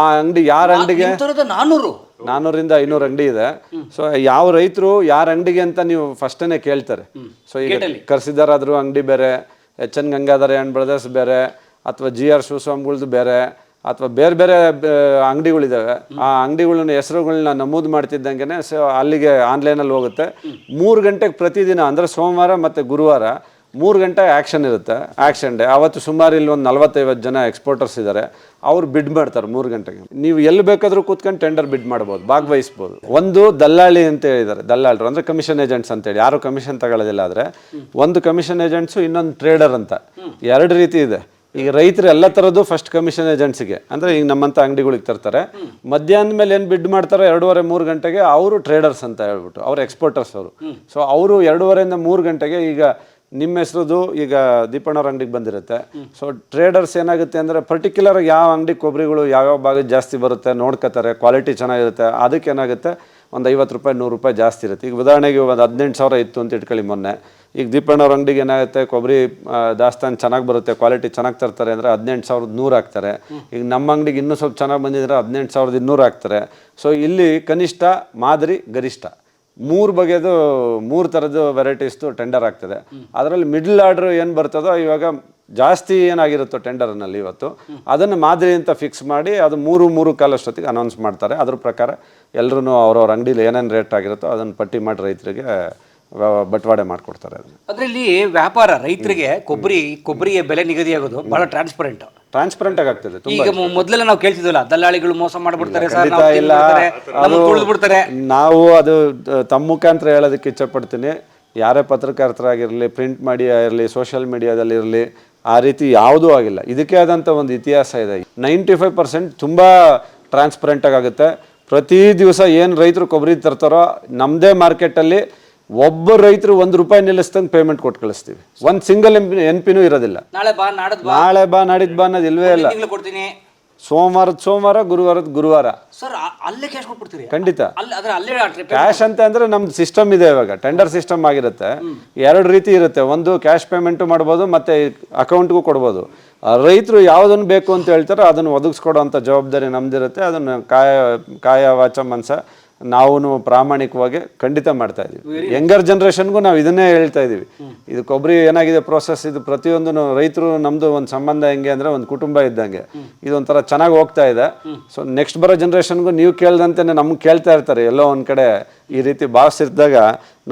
ಆ ಅಂಗಡಿ ಯಾರ ಅಂಗಡಿಗೆ? ನಾನೂರು. ನಾನೂರಿಂದ ಐನೂರು ಅಂಗಡಿ ಇದೆ. ಸೊ ಯಾವ ರೈತರು ಯಾರ ಅಂಗಡಿಗೆ ಅಂತ ನೀವು ಫಸ್ಟೇ ಕೇಳ್ತಾರೆ. ಸೊ ಈಗ ಕರ್ಸಿದಾರಾದ್ರು ಅಂಗಡಿ ಬೇರೆ H N Gangadhara and brothers ಬೇರೆ ಅಥವಾ ಜಿ ಆರ್ ಶಿವಸ್ವಾಮಿಗಳ್ದು ಬೇರೆ ಅಥವಾ ಬೇರೆ ಬೇರೆ ಅಂಗಡಿಗಳಿದ್ದಾವೆ ಅಂಗಡಿಗಳಿದಾವೆ. ಆ ಅಂಗಡಿಗಳನ್ನ ಹೆಸರುಗಳನ್ನ ನಮೂದು ಮಾಡ್ತಿದ್ದಂಗೆ ಸೊ ಅಲ್ಲಿಗೆ ಆನ್ಲೈನಲ್ಲಿ ಹೋಗುತ್ತೆ. ಮೂರು ಗಂಟೆಗೆ ಪ್ರತಿದಿನ ಅಂದರೆ ಸೋಮವಾರ ಮತ್ತು ಗುರುವಾರ ಮೂರು ಗಂಟೆ ಆ್ಯಕ್ಷನ್ ಇರುತ್ತೆ, ಆ್ಯಕ್ಷನ್ ಡೇ. ಅವತ್ತು ಸುಮಾರು ಇಲ್ಲಿ ಒಂದು ನಲ್ವತ್ತೈವತ್ತು ಜನ ಎಕ್ಸ್ಪೋರ್ಟರ್ಸ್ ಇದ್ದಾರೆ ಅವ್ರು ಬಿಡ್ ಮಾಡ್ತಾರೆ ಮೂರು ಗಂಟೆಗೆ. ನೀವು ಎಲ್ಲಿ ಬೇಕಾದರೂ ಕೂತ್ಕೊಂಡು ಟೆಂಡರ್ ಬಿಡ್ ಮಾಡ್ಬೋದು, ಭಾಗವಹಿಸ್ಬೋದು. ಒಂದು ದಲ್ಲಾಳಿ ಅಂತ ಹೇಳಿದ್ದಾರೆ, ದಲ್ಲಾಳರು, ಅಂದರೆ ಕಮಿಷನ್ ಏಜೆಂಟ್ಸ್ ಅಂತೇಳಿ ಯಾರು ಕಮಿಷನ್ ತಗೊಳ್ಳೋದಿಲ್ಲ ಆದರೆ, ಒಂದು ಕಮಿಷನ್ ಏಜೆಂಟ್ಸು ಇನ್ನೊಂದು ಟ್ರೇಡರ್ ಅಂತ. ಎರಡು ರೀತಿ ಇದೆ. ಈಗ ರೈತರು ಎಲ್ಲ ಥರದ್ದು ಫಸ್ಟ್ ಕಮಿಷನ್ ಏಜೆಂಟ್ಸಿಗೆ ಅಂದರೆ ಈಗ ನಮ್ಮಂಥ ಅಂಗಡಿಗಳಿಗೆ ತರ್ತಾರೆ. ಮಧ್ಯಾಹ್ನದ ಮೇಲೆ ಏನು ಬಿಡ್ ಮಾಡ್ತಾರೋ ಎರಡೂವರೆ, ಮೂರು ಗಂಟೆಗೆ ಅವರು ಟ್ರೇಡರ್ಸ್ ಅಂತ ಹೇಳ್ಬಿಟ್ಟು, ಅವ್ರು ಎಕ್ಸ್ಪೋರ್ಟರ್ಸ್ ಅವರು. ಸೊ ಅವರು ಎರಡೂವರೆಯಿಂದ ಮೂರು ಗಂಟೆಗೆ ಈಗ ನಿಮ್ಮ ಹೆಸ್ರದ್ದು ಈಗ ದೀಪಣ್ಣವ್ರ ಅಂಗಡಿಗೆ ಬಂದಿರುತ್ತೆ. ಸೊ ಟ್ರೇಡರ್ಸ್ ಏನಾಗುತ್ತೆ ಅಂದರೆ ಪರ್ಟಿಕ್ಯುಲರ್ ಯಾವ ಅಂಗಡಿ ಕೊಬ್ಬರಿಗಳು ಯಾವ್ಯಾವ ಭಾಗ ಜಾಸ್ತಿ ಬರುತ್ತೆ ನೋಡ್ಕೋತಾರೆ ಕ್ವಾಲಿಟಿ ಚೆನ್ನಾಗಿರುತ್ತೆ. ಅದಕ್ಕೆ ಏನಾಗುತ್ತೆ? ಒಂದು ಐವತ್ತು ರೂಪಾಯಿ, ನೂರು ರೂಪಾಯಿ ಜಾಸ್ತಿ ಇರುತ್ತೆ. ಈಗ ಉದಾಹರಣೆಗೆ ಒಂದು ಹದಿನೆಂಟು ಸಾವಿರ ಇತ್ತು ಅಂತ ಇಟ್ಕೊಳ್ಳಿ ಮೊನ್ನೆ. ಈಗ ದೀಪಣ್ಣವ್ರ ಅಂಗಡಿಗೆ ಏನಾಗುತ್ತೆ? ಕೊಬ್ಬರಿ ದಾಸ್ತಾನು ಚೆನ್ನಾಗಿ ಬರುತ್ತೆ ಕ್ವಾಲಿಟಿ ಚೆನ್ನಾಗಿ ತರ್ತಾರೆ ಅಂದರೆ ಹದಿನೆಂಟು ಸಾವಿರದ ನೂರು ಹಾಕ್ತಾರೆ. ಈಗ ನಮ್ಮ ಅಂಗಡಿಗೆ ಇನ್ನೂ ಸ್ವಲ್ಪ ಚೆನ್ನಾಗಿ ಬಂದಿದ್ರೆ ಹದಿನೆಂಟು ಸಾವಿರದ ಇನ್ನೂರು ಹಾಕ್ತಾರೆ. ಸೊ ಇಲ್ಲಿ ಕನಿಷ್ಠ ಮಾದರಿ ಗರಿಷ್ಠ. ಮೂರು ಬಗೆದು, ಮೂರು ಥರದ್ದು ವೆರೈಟೀಸ್ದು ಟೆಂಡರ್ ಆಗ್ತದೆ. ಅದರಲ್ಲಿ ಮಿಡ್ಲ್ ಆರ್ಡ್ರ್ ಏನು ಬರ್ತದೋ ಇವಾಗ ಜಾಸ್ತಿ ಏನಾಗಿರುತ್ತೋ ಟೆಂಡರ್ನಲ್ಲಿ ಇವತ್ತು, ಅದನ್ನು ಮಾದರಿ ಅಂತ ಫಿಕ್ಸ್ ಮಾಡಿ ಅದು ಮೂರು ಮೂರು ಕಾಲಷ್ಟೊತ್ತಿಗೆ ಅನೌನ್ಸ್ ಮಾಡ್ತಾರೆ. ಅದ್ರ ಪ್ರಕಾರ ಎಲ್ಲರೂ ಅವ್ರವ್ರ ಅಂಗಡಿಲಿ ಏನೇನು ರೇಟ್ ಆಗಿರುತ್ತೋ ಅದನ್ನು ಪಟ್ಟಿ ಮಾಡಿ ರೈತರಿಗೆ ಬಟ್ವಾಡೆ ಮಾಡಿಕೊಡ್ತಾರೆ ಅದರಲ್ಲಿ ವ್ಯಾಪಾರ ರೈತರಿಗೆ ಕೊಬ್ಬರಿ, ಕೊಬ್ಬರಿಯ ಬೆಲೆ ನಿಗದಿಯಾಗೋದು ಭಾಳ ಟ್ರಾನ್ಸ್ಪರೆಂಟ್ ಟ್ರಾನ್ಸ್ಪರೆಂಟ್ ಆಗಿ ಆಗ್ತದೆ ತುಂಬ ಈಗ ಮೊ- ನಾವು ಕೇಳ್ತಿದ್ವಲ್ಲ ದಲ್ಲಾಳಿಗಳು ಮೋಸ ಮಾಡ್ಬಿಡ್ತಾರೆ ಸರ್ ಖಂಡಿತ ಇಲ್ಲ. ಅದು ತುಳಿದು ಬಿಡ್ತಾರೆ ನಾವು ಅದು ತಮ್ಮ ಮುಖಾಂತರ ಹೇಳೋದಕ್ಕೆ ಇಚ್ಛಪಡ್ತೀನಿ. ಯಾರೇ ಪತ್ರಕರ್ತರಾಗಿರಲಿ ಪ್ರಿಂಟ್ ಮಾಡಿ ಇರಲಿ ಸೋಷಿಯಲ್ ಮೀಡಿಯಾದಲ್ಲಿ ಇರಲಿ ಆ ರೀತಿ ಯಾವುದೂ ಆಗಿಲ್ಲ. ಇದಕ್ಕೆ ಆದಂಥ ಒಂದು ಇತಿಹಾಸ ಇದೆ. ನೈಂಟಿ ಫೈವ್ ಪರ್ಸೆಂಟ್ ತುಂಬ ಟ್ರಾನ್ಸ್ಪರೆಂಟಾಗಿ ಆಗುತ್ತೆ. ಪ್ರತಿ ದಿವಸ ಏನು ರೈತರು ಕೊಬ್ಬರಿ ತರ್ತಾರೋ ನಮ್ಮದೇ ಮಾರ್ಕೆಟಲ್ಲಿ ಒಬ್ಬ ರೈತರು ಒಂದು ರೂಪಾಯಿ ನಿಲ್ಲಿಸ್ದಂಗೆ ಪೇಮೆಂಟ್ ಕೊಟ್ಟು ಕಳಿಸ್ತೀವಿ. ಒಂದು ಸಿಂಗಲ್ ಎಂ ಎನ್ ಪಿನೂ ಇರೋದಿಲ್ಲ. ನಾಳೆ ಬಾ ನಾಡದ್ ಬಾ. ನಾಳೆ ಬಾ ನಾಡಿದ್ದು ಬಾ ಅನ್ನೋದು ಇಲ್ವೇ ಇಲ್ಲ. ತಿಂಗಳು ಕೊಡ್ತೀನಿ. ಸೋಮವಾರದ ಸೋಮವಾರ ಗುರುವಾರದ ಗುರುವಾರ. ಸರ್ ಅಲ್ಲೇ ಕ್ಯಾಶ್ ಕೊಟ್ಬಿಡ್ತೀರಿ? ಖಂಡಿತ. ಅಲ್ಲಿ ಅದ್ರ ಅಲ್ಲೇ ಕ್ಯಾಶ್ ಅಂತ ಅಂದ್ರೆ ನಮ್ದು ಸಿಸ್ಟಮ್ ಇದೆ ಇವಾಗ. ಟೆಂಡರ್ ಸಿಸ್ಟಮ್ ಆಗಿರುತ್ತೆ. ಎರಡು ರೀತಿ ಇರುತ್ತೆ. ಒಂದು ಕ್ಯಾಶ್ ಪೇಮೆಂಟು ಮಾಡ್ಬೋದು ಮತ್ತೆ ಅಕೌಂಟ್ಗೂ ಕೊಡ್ಬೋದು. ಆ ರೈತರು ಯಾವುದನ್ನು ಬೇಕು ಅಂತ ಹೇಳ್ತಾರೋ ಅದನ್ನು ಒದಗಿಸ್ಕೊಡೋ ಅಂಥ ಜವಾಬ್ದಾರಿ ನಮ್ದಿರುತ್ತೆ. ಅದನ್ನು ಕಾಯ ಕಾಯ ವಾಚ ಮನಸ ನಾವು ಪ್ರಾಮಾಣಿಕವಾಗಿ ಖಂಡಿತ ಮಾಡ್ತಾ ಇದೀವಿ ಯಂಗರ್ ಜನ್ರೇಷನ್ಗೂ ನಾವು ಇದನ್ನೇ ಹೇಳ್ತಾ ಇದೀವಿ ಇದು ಕೊಬ್ಬರಿ ಏನಾಗಿದೆ ಪ್ರೋಸೆಸ್ ಇದು ಪ್ರತಿಯೊಂದು ರೈತರು ನಮ್ಮದು ಒಂದು ಸಂಬಂಧ ಹೆಂಗೆ ಅಂದ್ರೆ ಒಂದು ಕುಟುಂಬ ಇದ್ದಂಗೆ. ಇದೊಂಥರ ಚೆನ್ನಾಗಿ ಹೋಗ್ತಾ ಇದೆ. ಸೊ ನೆಕ್ಸ್ಟ್ ಬರೋ ಜನ್ರೇಷನ್ಗೂ ನೀವು ಕೇಳ್ದಂತೆ ನಮ್ಗೆ ಕೇಳ್ತಾ ಇರ್ತಾರೆ. ಎಲ್ಲೋ ಒಂದು ಕಡೆ ಈ ರೀತಿ ಭಾವಿಸಿದಾಗ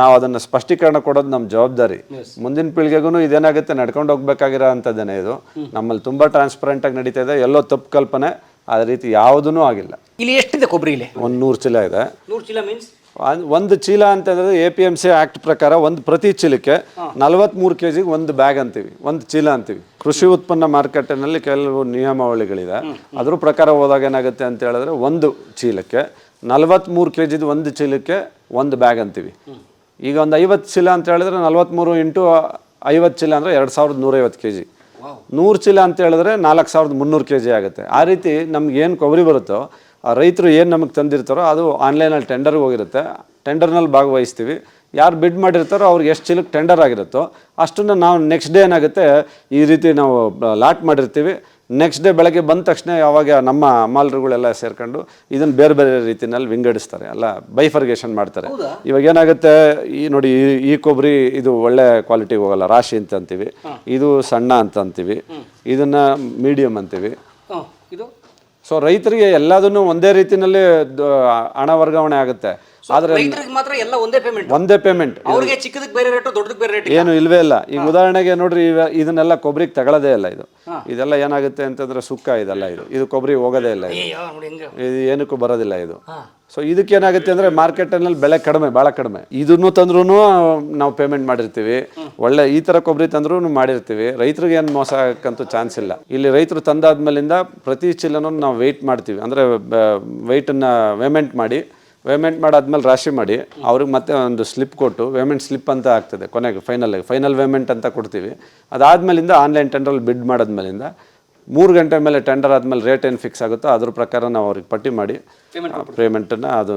ನಾವು ಅದನ್ನು ಸ್ಪಷ್ಟೀಕರಣ ಕೊಡೋದು ನಮ್ಮ ಜವಾಬ್ದಾರಿ. ಮುಂದಿನ ಪೀಳಿಗೆಗೂ ಇದೇನಾಗುತ್ತೆ ನಡ್ಕೊಂಡು ಹೋಗ್ಬೇಕಾಗಿರೋ ಅಂಥದ್ದೇನೆ ಇದು. ನಮ್ಮಲ್ಲಿ ತುಂಬ ಟ್ರಾನ್ಸ್ಪರೆಂಟಾಗಿ ನಡೀತಾ ಇದೆ. ಎಲ್ಲೋ ತಪ್ಪು ಕಲ್ಪನೆ ಆ ರೀತಿ ಯಾವುದೂ ಆಗಿಲ್ಲ. ಇಲ್ಲಿ ಎಷ್ಟಿದೆ ಕೊಬ್ಬರಿ ಇಲ್ಲಿ? ಒಂದು ನೂರು ಚೀಲ ಇದೆ. ನೂರು ಚೀಲ ಮೀನ್ಸ್ ಒಂದು ಚೀಲ ಅಂತಂದ್ರೆ A P M C act ಪ್ರಕಾರ ಒಂದು ಪ್ರತಿ ಚೀಲಕ್ಕೆ ನಲವತ್ಮೂರು ಕೆ ಜಿಗೆ ಒಂದು ಬ್ಯಾಗ್ ಅಂತೀವಿ ಒಂದು ಚೀಲ ಅಂತೀವಿ. ಕೃಷಿ ಉತ್ಪನ್ನ ಮಾರುಕಟ್ಟೆನಲ್ಲಿ ಕೆಲವು ನಿಯಮಾವಳಿಗಳಿದೆ. ಅದ್ರ ಪ್ರಕಾರ ಹೋದಾಗ ಏನಾಗುತ್ತೆ ಅಂತ ಹೇಳಿದ್ರೆ ಒಂದು ಚೀಲಕ್ಕೆ ನಲವತ್ತ್ಮೂರು ಕೆ ಜಿದು ಒಂದು ಚೀಲಕ್ಕೆ ಒಂದು ಬ್ಯಾಗ್ ಅಂತೀವಿ. ಈಗ ಒಂದು ಐವತ್ತು ಚೀಲ ಅಂತ ಹೇಳಿದ್ರೆ ನಲವತ್ತ್ಮೂರು ಇಂಟು ಐವತ್ತು ಚೀಲ ಅಂದರೆ ಎರಡು ಸಾವಿರದ ನೂರೈವತ್ತು ಕೆ ಜಿ ನೂರು ಚೀಲ ಅಂತ ಹೇಳಿದ್ರೆ ನಾಲ್ಕು ಸಾವಿರದ ಮುನ್ನೂರು ಕೆ ಜಿ ಆಗುತ್ತೆ. ಆ ರೀತಿ ನಮ್ಗೆ ಏನು ಕೊಬ್ಬರಿ ಬರುತ್ತೋ, ಆ ರೈತರು ಏನು ನಮಗೆ ತಂದಿರ್ತಾರೋ ಅದು ಆನ್ಲೈನಲ್ಲಿ ಟೆಂಡರ್ಗೆ ಹೋಗಿರುತ್ತೆ. ಟೆಂಡರ್ನಲ್ಲಿ ಭಾಗವಹಿಸ್ತೀವಿ. ಯಾರು ಬಿಡ್ ಮಾಡಿರ್ತಾರೋ ಅವ್ರಿಗೆ ಎಷ್ಟು ಚೀಲಕ್ಕೆ ಟೆಂಡರ್ ಆಗಿರುತ್ತೋ ಅಷ್ಟನ್ನು ನಾವು ನೆಕ್ಸ್ಟ್ ಡೇ ಏನಾಗುತ್ತೆ, ಈ ರೀತಿ ನಾವು ಲಾಟ್ ಮಾಡಿರ್ತೀವಿ. ನೆಕ್ಸ್ಟ್ ಡೇ ಬೆಳಗ್ಗೆ ಬಂದ ತಕ್ಷಣ ಯಾವಾಗ ನಮ್ಮ ಮಾಲ್ರುಗಳೆಲ್ಲ ಸೇರ್ಕೊಂಡು ಇದನ್ನು ಬೇರೆ ಬೇರೆ ರೀತಿಯಲ್ಲಿ ವಿಂಗಡಿಸ್ತಾರೆ ಅಲ್ಲ ಬೈಫರ್ಗೇಷನ್ ಮಾಡ್ತಾರೆ. ಇವಾಗ ಏನಾಗುತ್ತೆ ಈ ನೋಡಿ ಈ- ಈ ಕೊಬ್ಬರಿ ಇದು ಒಳ್ಳೆ ಕ್ವಾಲಿಟಿಗೆ ಹೋಗಲ್ಲ ರಾಶಿ ಅಂತ ಅಂತೀವಿ. ಇದು ಸಣ್ಣ ಅಂತ ಅಂತೀವಿ. ಇದನ್ನ ಮೀಡಿಯಮ್ ಅಂತೀವಿ. ಸೊ ರೈತರಿಗೆ ಎಲ್ಲದನ್ನು ಒಂದೇ ರೀತಿಯಲ್ಲಿ ಹಣ ವರ್ಗಾವಣೆ ಆಗುತ್ತೆ. ಆದರೆ ರೈತರಿಗೆ ಮಾತ್ರ ಎಲ್ಲ ಒಂದೇ ಪೇಮೆಂಟ್ ಒಂದೇ ಪೇಮೆಂಟ್ ಅವ್ರಿಗೆ ಚಿಕ್ಕದಕ್ಕೆ ಬೇರೆ ರೇಟು ದೊಡ್ಡದಕ್ಕೆ ಬೇರೆ ರೇಟ್ ಏನು ಇಲ್ವೇ ಇಲ್ಲ. ಈಗ ಉದಾಹರಣೆಗೆ ನೋಡ್ರಿ ಇವ- ಇದನ್ನೆಲ್ಲ ಕೊಬ್ಬರಿಗೆ ತಗೊಳ್ಳೋದೇ ಇಲ್ಲ ಇದು. ಇದೆಲ್ಲ ಏನಾಗುತ್ತೆ ಅಂತಂದ್ರೆ ಸುಕ್ಕ ಇದೆಲ್ಲ ಇದು. ಇದು ಕೊಬ್ಬರಿ ಹೋಗೋದೇ ಇಲ್ಲ ಇದು. ನೋಡಿ ಹೆಂಗೆ. ಇದು ಏನಕ್ಕೂ ಬರೋದಿಲ್ಲ ಇದು. ಸೊ ಇದಕ್ಕೆ ಏನಾಗುತ್ತೆ ಅಂದ್ರೆ ಮಾರ್ಕೆಟ್ನಲ್ಲಿ ಬೆಲೆ ಕಡಿಮೆ ಭಾಳ ಕಡಿಮೆ. ಇದನ್ನು ತಂದ್ರೂ ನಾವು ಪೇಮೆಂಟ್ ಮಾಡಿರ್ತೀವಿ. ಒಳ್ಳೆ ಈ ತರ ಕೊಬ್ಬರಿ ತಂದ್ರೂ ಮಾಡಿರ್ತೀವಿ. ರೈತರಿಗೆ ಏನು ಮೋಸ ಆಗಕ್ಕಂತೂ ಚಾನ್ಸ್ ಇಲ್ಲ. ಇಲ್ಲಿ ರೈತರು ತಂದಾದ್ಮೇಲಿಂದ ಪ್ರತಿ ಚೀಲನೂ ನಾವು ವೆಯ್ಟ್ ಮಾಡ್ತೀವಿ. ಅಂದರೆ ವೆಯ್ಟನ್ನು ಪೇಮೆಂಟ್ ಮಾಡಿ ವೇಮೆಂಟ್ ಮಾಡಾದ್ಮೇಲೆ ರಾಶಿ ಮಾಡಿ ಅವ್ರಿಗೆ ಮತ್ತೆ ಒಂದು ಸ್ಲಿಪ್ ಕೊಟ್ಟು ವೇಮೆಂಟ್ ಸ್ಲಿಪ್ ಅಂತ ಆಗ್ತದೆ ಕೊನೆಗೆ ಫೈನಲ್ ಫೈನಲ್ ವೇಮೆಂಟ್ ಅಂತ ಕೊಡ್ತೀವಿ. ಅದಾದ್ಮೇಲಿಂದ ಆನ್ಲೈನ್ ಟೆಂಡ್ರಲ್ಲಿ ಬಿಡ್ ಮಾಡಿದ್ಮೇಲಿಂದ ಮೂರು ಗಂಟೆ ಮೇಲೆ ಟೆಂಡರ್ ಆದಮೇಲೆ ರೇಟ್ ಏನು ಫಿಕ್ಸ್ ಆಗುತ್ತೋ ಅದ್ರ ಪ್ರಕಾರ ನಾವು ಅವ್ರಿಗೆ ಪಟ್ಟಿ ಮಾಡಿ ಪೇಮೆಂಟನ್ನು ಅದು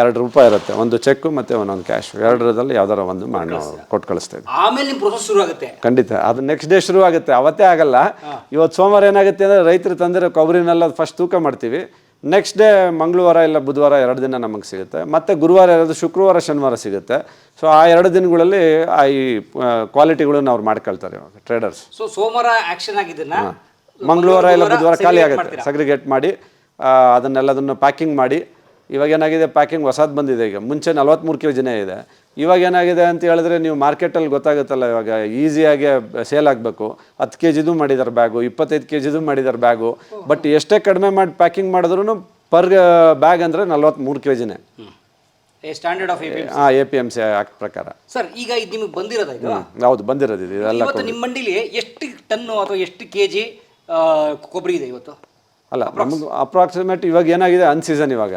ಎರಡು ರೂಪಾಯಿ ಇರುತ್ತೆ. ಒಂದು ಚೆಕ್ ಮತ್ತೆ ಒಂದೊಂದು ಕ್ಯಾಶ್ ಎರಡರದಲ್ಲಿ ಯಾವ್ದಾರ ಒಂದು ಮಾಡಿ ನಾವು ಕೊಟ್ಟು ಕಳಿಸ್ತೇವೆ ಆಮೇಲೆ ನಿಮ್ ಪ್ರೊಸೆಸ್ ಶುರು ಆಗುತ್ತೆ ಖಂಡಿತ. ಅದು ನೆಕ್ಸ್ಟ್ ಡೇ ಶುರು ಆಗುತ್ತೆ ಅವತ್ತೇ ಆಗಲ್ಲ. ಇವತ್ತು ಸೋಮವಾರ ಏನಾಗುತ್ತೆ ಅಂದರೆ ರೈತರು ತಂದಿರೋ ಕೊಬ್ಬರಿನೆಲ್ಲ ಫಸ್ಟ್ ತೂಕ ಮಾಡ್ತೀವಿ. ನೆಕ್ಸ್ಟ್ ಡೇ ಮಂಗಳವಾರ ಇಲ್ಲ ಬುಧವಾರ ಎರಡು ದಿನ ನಮಗೆ ಸಿಗುತ್ತೆ. ಮತ್ತು ಗುರುವಾರ ಇರೋದು ಶುಕ್ರವಾರ ಶನಿವಾರ ಸಿಗುತ್ತೆ. ಸೊ ಆ ಎರಡು ದಿನಗಳಲ್ಲಿ ಆ ಈ ಕ್ವಾಲಿಟಿಗಳನ್ನ ಅವ್ರು ಮಾಡ್ಕೊಳ್ತಾರೆ ಇವಾಗ ಟ್ರೇಡರ್ಸ್ ಸೊ ಸೋಮವಾರ ಆಕ್ಷನ್ ಆಗಿದ್ದನ್ನ ಮಂಗಳವಾರ ಇಲ್ಲ ಬುಧವಾರ ಖಾಲಿ ಆಗುತ್ತೆ? ಸಗ್ರಿಗೇಟ್ ಮಾಡಿ ಅದನ್ನೆಲ್ಲದನ್ನು ಪ್ಯಾಕಿಂಗ್ ಮಾಡಿ. ಇವಾಗ ಏನಾಗಿದೆ ಪ್ಯಾಕಿಂಗ್ ಹೊಸದು ಬಂದಿದೆ ಈಗ. ಮುಂಚೆ ನಲವತ್ತ್ಮೂರು ಕೆ ಜಿನೇ ಇದೆ. ಇವಾಗ ಏನಾಗಿದೆ ಅಂತ ಹೇಳಿದ್ರೆ ನೀವು ಮಾರ್ಕೆಟಲ್ಲಿ ಗೊತ್ತಾಗುತ್ತಲ್ಲ ಇವಾಗ ಈಸಿಯಾಗಿ ಸೇಲ್ ಆಗಬೇಕು. ಹತ್ತು ಕೆ ಜಿದು ಮಾಡಿದ್ದಾರೆ ಬ್ಯಾಗು ಇಪ್ಪತ್ತೈದು ಕೆ ಜಿದು ಮಾಡಿದ್ದಾರೆ ಬ್ಯಾಗು ಬಟ್ ಎಷ್ಟೇ ಕಡಿಮೆ ಮಾಡಿ ಪ್ಯಾಕಿಂಗ್ ಮಾಡಿದ್ರೂ ಪರ್ ಬ್ಯಾಗ್ ಅಂದರೆ ನಲ್ವತ್ಮೂರು ಕೆ ಜಿನೇ ಸ್ಟ್ಯಾಂಡರ್ಡ್ ಆಫ್ ಹಾಂ A P M C act ಪ್ರಕಾರ. ಸರ್ ಈಗ ಇದು ನಿಮಗೆ ಬಂದಿರೋದು ಇದು? ಹೌದು ಬಂದಿರೋದು ಇದು ಇದೆಲ್ಲ ಇವತ್ತು ನಿಮ್ಮ ಮಂಡಿಲಿ ಎಷ್ಟು ಟನ್ನು ಅಥವಾ ಎಷ್ಟು ಕೆ ಜಿ ಕೊಬ್ಬರಿ ಇದೆ ಇವತ್ತು? ಅಲ್ಲ ನಮ್ಗೆ ಅಪ್ರಾಕ್ಸಿಮೇಟ್ ಇವಾಗ ಏನಾಗಿದೆ ಅನ್ ಸೀಸನ್ ಇವಾಗ.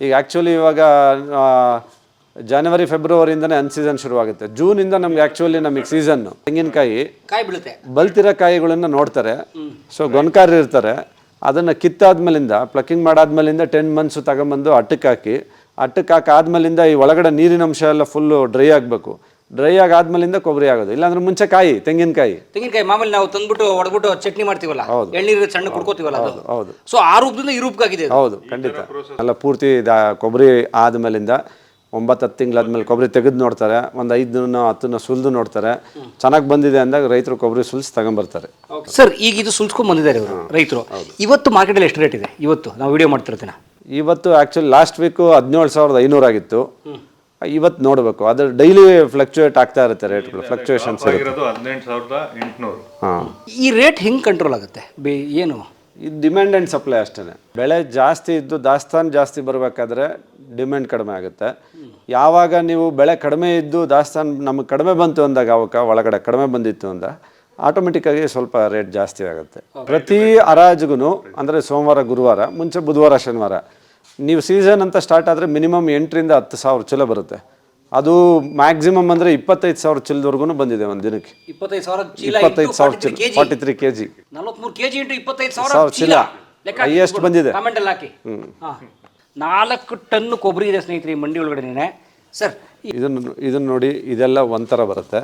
ಈಗ ಆ್ಯಕ್ಚುಲಿ ಇವಾಗ ಜನವರಿ ಫೆಬ್ರವರಿಯಿಂದನೇ ಅನ್ ಸೀಸನ್ ಶುರುವಾಗುತ್ತೆ. ಜೂನಿಂದ ನಮ್ಗೆ ಆ್ಯಕ್ಚುಲಿ ನಮಗೆ ಸೀಸನ್ ತೆಂಗಿನಕಾಯಿ ಕಾಯಿ ಬೀಳುತ್ತೆ. ಬಲ್ತಿರೋ ಕಾಯಿಗಳನ್ನ ನೋಡ್ತಾರೆ. ಸೊ ಗೊನ್ಕಾರರು ಇರ್ತಾರೆ. ಅದನ್ನು ಕಿತ್ತಾದ್ಮೇಲಿಂದ ಪ್ಲಕ್ಕಿಂಗ್ ಮಾಡಾದ್ಮೇಲಿಂದ ಟೆನ್ ಮಂತ್ಸ್ ತಗೊಂಬಂದು ಅಟ್ಟಕ್ಕೆ ಹಾಕಿ ಅಟ್ಟಕ್ಕೆ ಹಾಕಿ ಆದ್ಮೇಲಿಂದ ಈ ಒಳಗಡೆ ನೀರಿನ ಅಂಶ ಎಲ್ಲ ಫುಲ್ಲು ಡ್ರೈ ಆಗಬೇಕು. ಡ್ರೈ ಆಗಾದ್ಮೇಲಿಂದ ಕೊಬ್ಬರಿ ಆಗೋದು. ಇಲ್ಲಾಂದ್ರೆ ಮುಂಚೆ ಕಾಯಿ ತೆಂಗಿನಕಾಯಿ. ತೆಂಗಿನಕಾಯಿ ಮಾಮೂಲಿ ನಾವು ತಂದ್ಬಿಟ್ಟು ಒಡ್ಬಿಟ್ಟು ಚಟ್ನಿ ಮಾಡ್ತೀವಲ್ಲ? ಎಳ್ನೀರು ಸಣ್ಣ ಕುಡ್ಕೋತೀವಲ್ಲ ಅದು? ಹೌದು. ಸೊ ಆ ರೂಪದಿಂದ ಈ ರೂಪಕ್ಕಾಗಿದೆ ಇದು. ಹೌದು ಖಂಡಿತ. ಎಲ್ಲ ಪೂರ್ತಿ ಕೊಬ್ಬರಿ ಆದಮೇಲಿಂದ ಒಂಬತ್ತು ಹತ್ತು ತಿಂಗಳಾದ್ಮೇಲೆ ಕೊಬ್ಬರಿ ತೆಗೆದು ನೋಡ್ತಾರೆ ಒಂದು ಐದನ್ನ ಹತ್ತನ್ನು ಸುಲಿದು ನೋಡ್ತಾರೆ. ಚೆನ್ನಾಗಿ ಬಂದಿದೆ ಅಂದಾಗ ರೈತರು ಕೊಬ್ಬರಿ ಸುಲಿಸಿ ತಗೊಂಬರ್ತಾರೆ. ಸರ್ ಈಗ ಇದು ಸುಲ್ಸ್ಕೊಂಡು ಬಂದಿದ್ದಾರೆ ಇವರು ರೈತರು. ಇವತ್ತು ಮಾರ್ಕೆಟಲ್ಲಿ ಎಷ್ಟು ರೇಟ್ ಇದೆ? ಇವತ್ತು ನಾವು ವಿಡಿಯೋ ಮಾಡ್ತಿರ್ತೀನ ಇವತ್ತು ಆ್ಯಕ್ಚುಲಿ ಲಾಸ್ಟ್ ವೀಕು ಹದಿನೇಳು ಸಾವಿರದ ಐನೂರಾಗಿತ್ತು ಇವತ್ತು ನೋಡಬೇಕು ಅದು ಡೈಲಿ ಫ್ಲಕ್ಚುಯೇಟ್ ಆಗ್ತಾ ಇರುತ್ತೆ ರೇಟ್ಗಳು ಫ್ಲಕ್ಚುಯೇಷನ್ಸ್ ಹದಿನೆಂಟು ಸಾವಿರದ ಎಂಟುನೂರು. ಹಾಂ. ಈ ರೇಟ್ ಹೆಂಗೆ ಕಂಟ್ರೋಲ್ ಆಗುತ್ತೆ? ಬೇ ಏನು? ಇದು ಡಿಮ್ಯಾಂಡ್ ಆ್ಯಂಡ್ ಸಪ್ಲೈ ಅಷ್ಟೇ ಬೆಳೆ ಜಾಸ್ತಿ ಇದ್ದು ದಾಸ್ತಾನು ಜಾಸ್ತಿ ಬರಬೇಕಾದ್ರೆ ಡಿಮ್ಯಾಂಡ್ ಕಡಿಮೆ ಆಗುತ್ತೆ. ಯಾವಾಗ ನೀವು ಬೆಳೆ ಕಡಿಮೆ ಇದ್ದು ದಾಸ್ತಾನು ನಮಗೆ ಕಡಿಮೆ ಬಂತು ಅಂದಾಗ ಅವಕ್ಕೆ ಒಳಗಡೆ ಕಡಿಮೆ ಬಂದಿತ್ತು ಅಂದ ಆಟೋಮೆಟಿಕ್ಕಾಗಿ ಸ್ವಲ್ಪ ರೇಟ್ ಜಾಸ್ತಿ ಆಗುತ್ತೆ. ಪ್ರತಿ ಹರಾಜಿಗೂ ಅಂದರೆ ಸೋಮವಾರ ಗುರುವಾರ ಮುಂಚೆ ಬುಧವಾರ ಶನಿವಾರ ನೀವು ಸೀಸನ್ ಅಂತ ಸ್ಟಾರ್ಟ್ ಆದರೆ ಮಿನಿಮಮ್ ಎಂಟರಿಂದ ಹತ್ತು ಸಾವಿರ ಚಲೋ ಬರುತ್ತೆ. ಅದು ಮ್ಯಾಕ್ಸಿಮಮ್ ಅಂದರೆ ಇಪ್ಪತ್ತೈದು ಸಾವಿರ ಚೀಲದವರೆಗೂ ಬಂದಿದೆ ಒಂದು ದಿನಕ್ಕೆ. ಇಪ್ಪತ್ತೈದು ಸಾವಿರ ಚೀಲ ಇಪ್ಪತ್ತೈದು ಸಾವಿರ ಫಾರ್ಟಿ ತ್ರೀ ಕೆ ಜಿ ನಲವತ್ಮೂರು ಕೆಜಿ ಇಂಟು ಇಪ್ಪತ್ತೈದು ಸಾವಿರ ಚೀಲ. ಹೈಯೆಸ್ಟ್ ಬಂದಿದೆ. ಕಮೆಂಟ್ ಅಲ್ಲಿ ಹಾಕಿ. ನಾಲ್ಕು ಟನ್ ಕೊಬ್ಬರಿ ಇದೆ ಸ್ನೇಹಿತರೆ ಈ ಮಂಡಿ ಒಳಗಡೆ ಸರ್ ಇದನ್ನು ಇದನ್ನು ನೋಡಿ ಇದೆಲ್ಲ ಒಂಥರ ಬರುತ್ತೆ.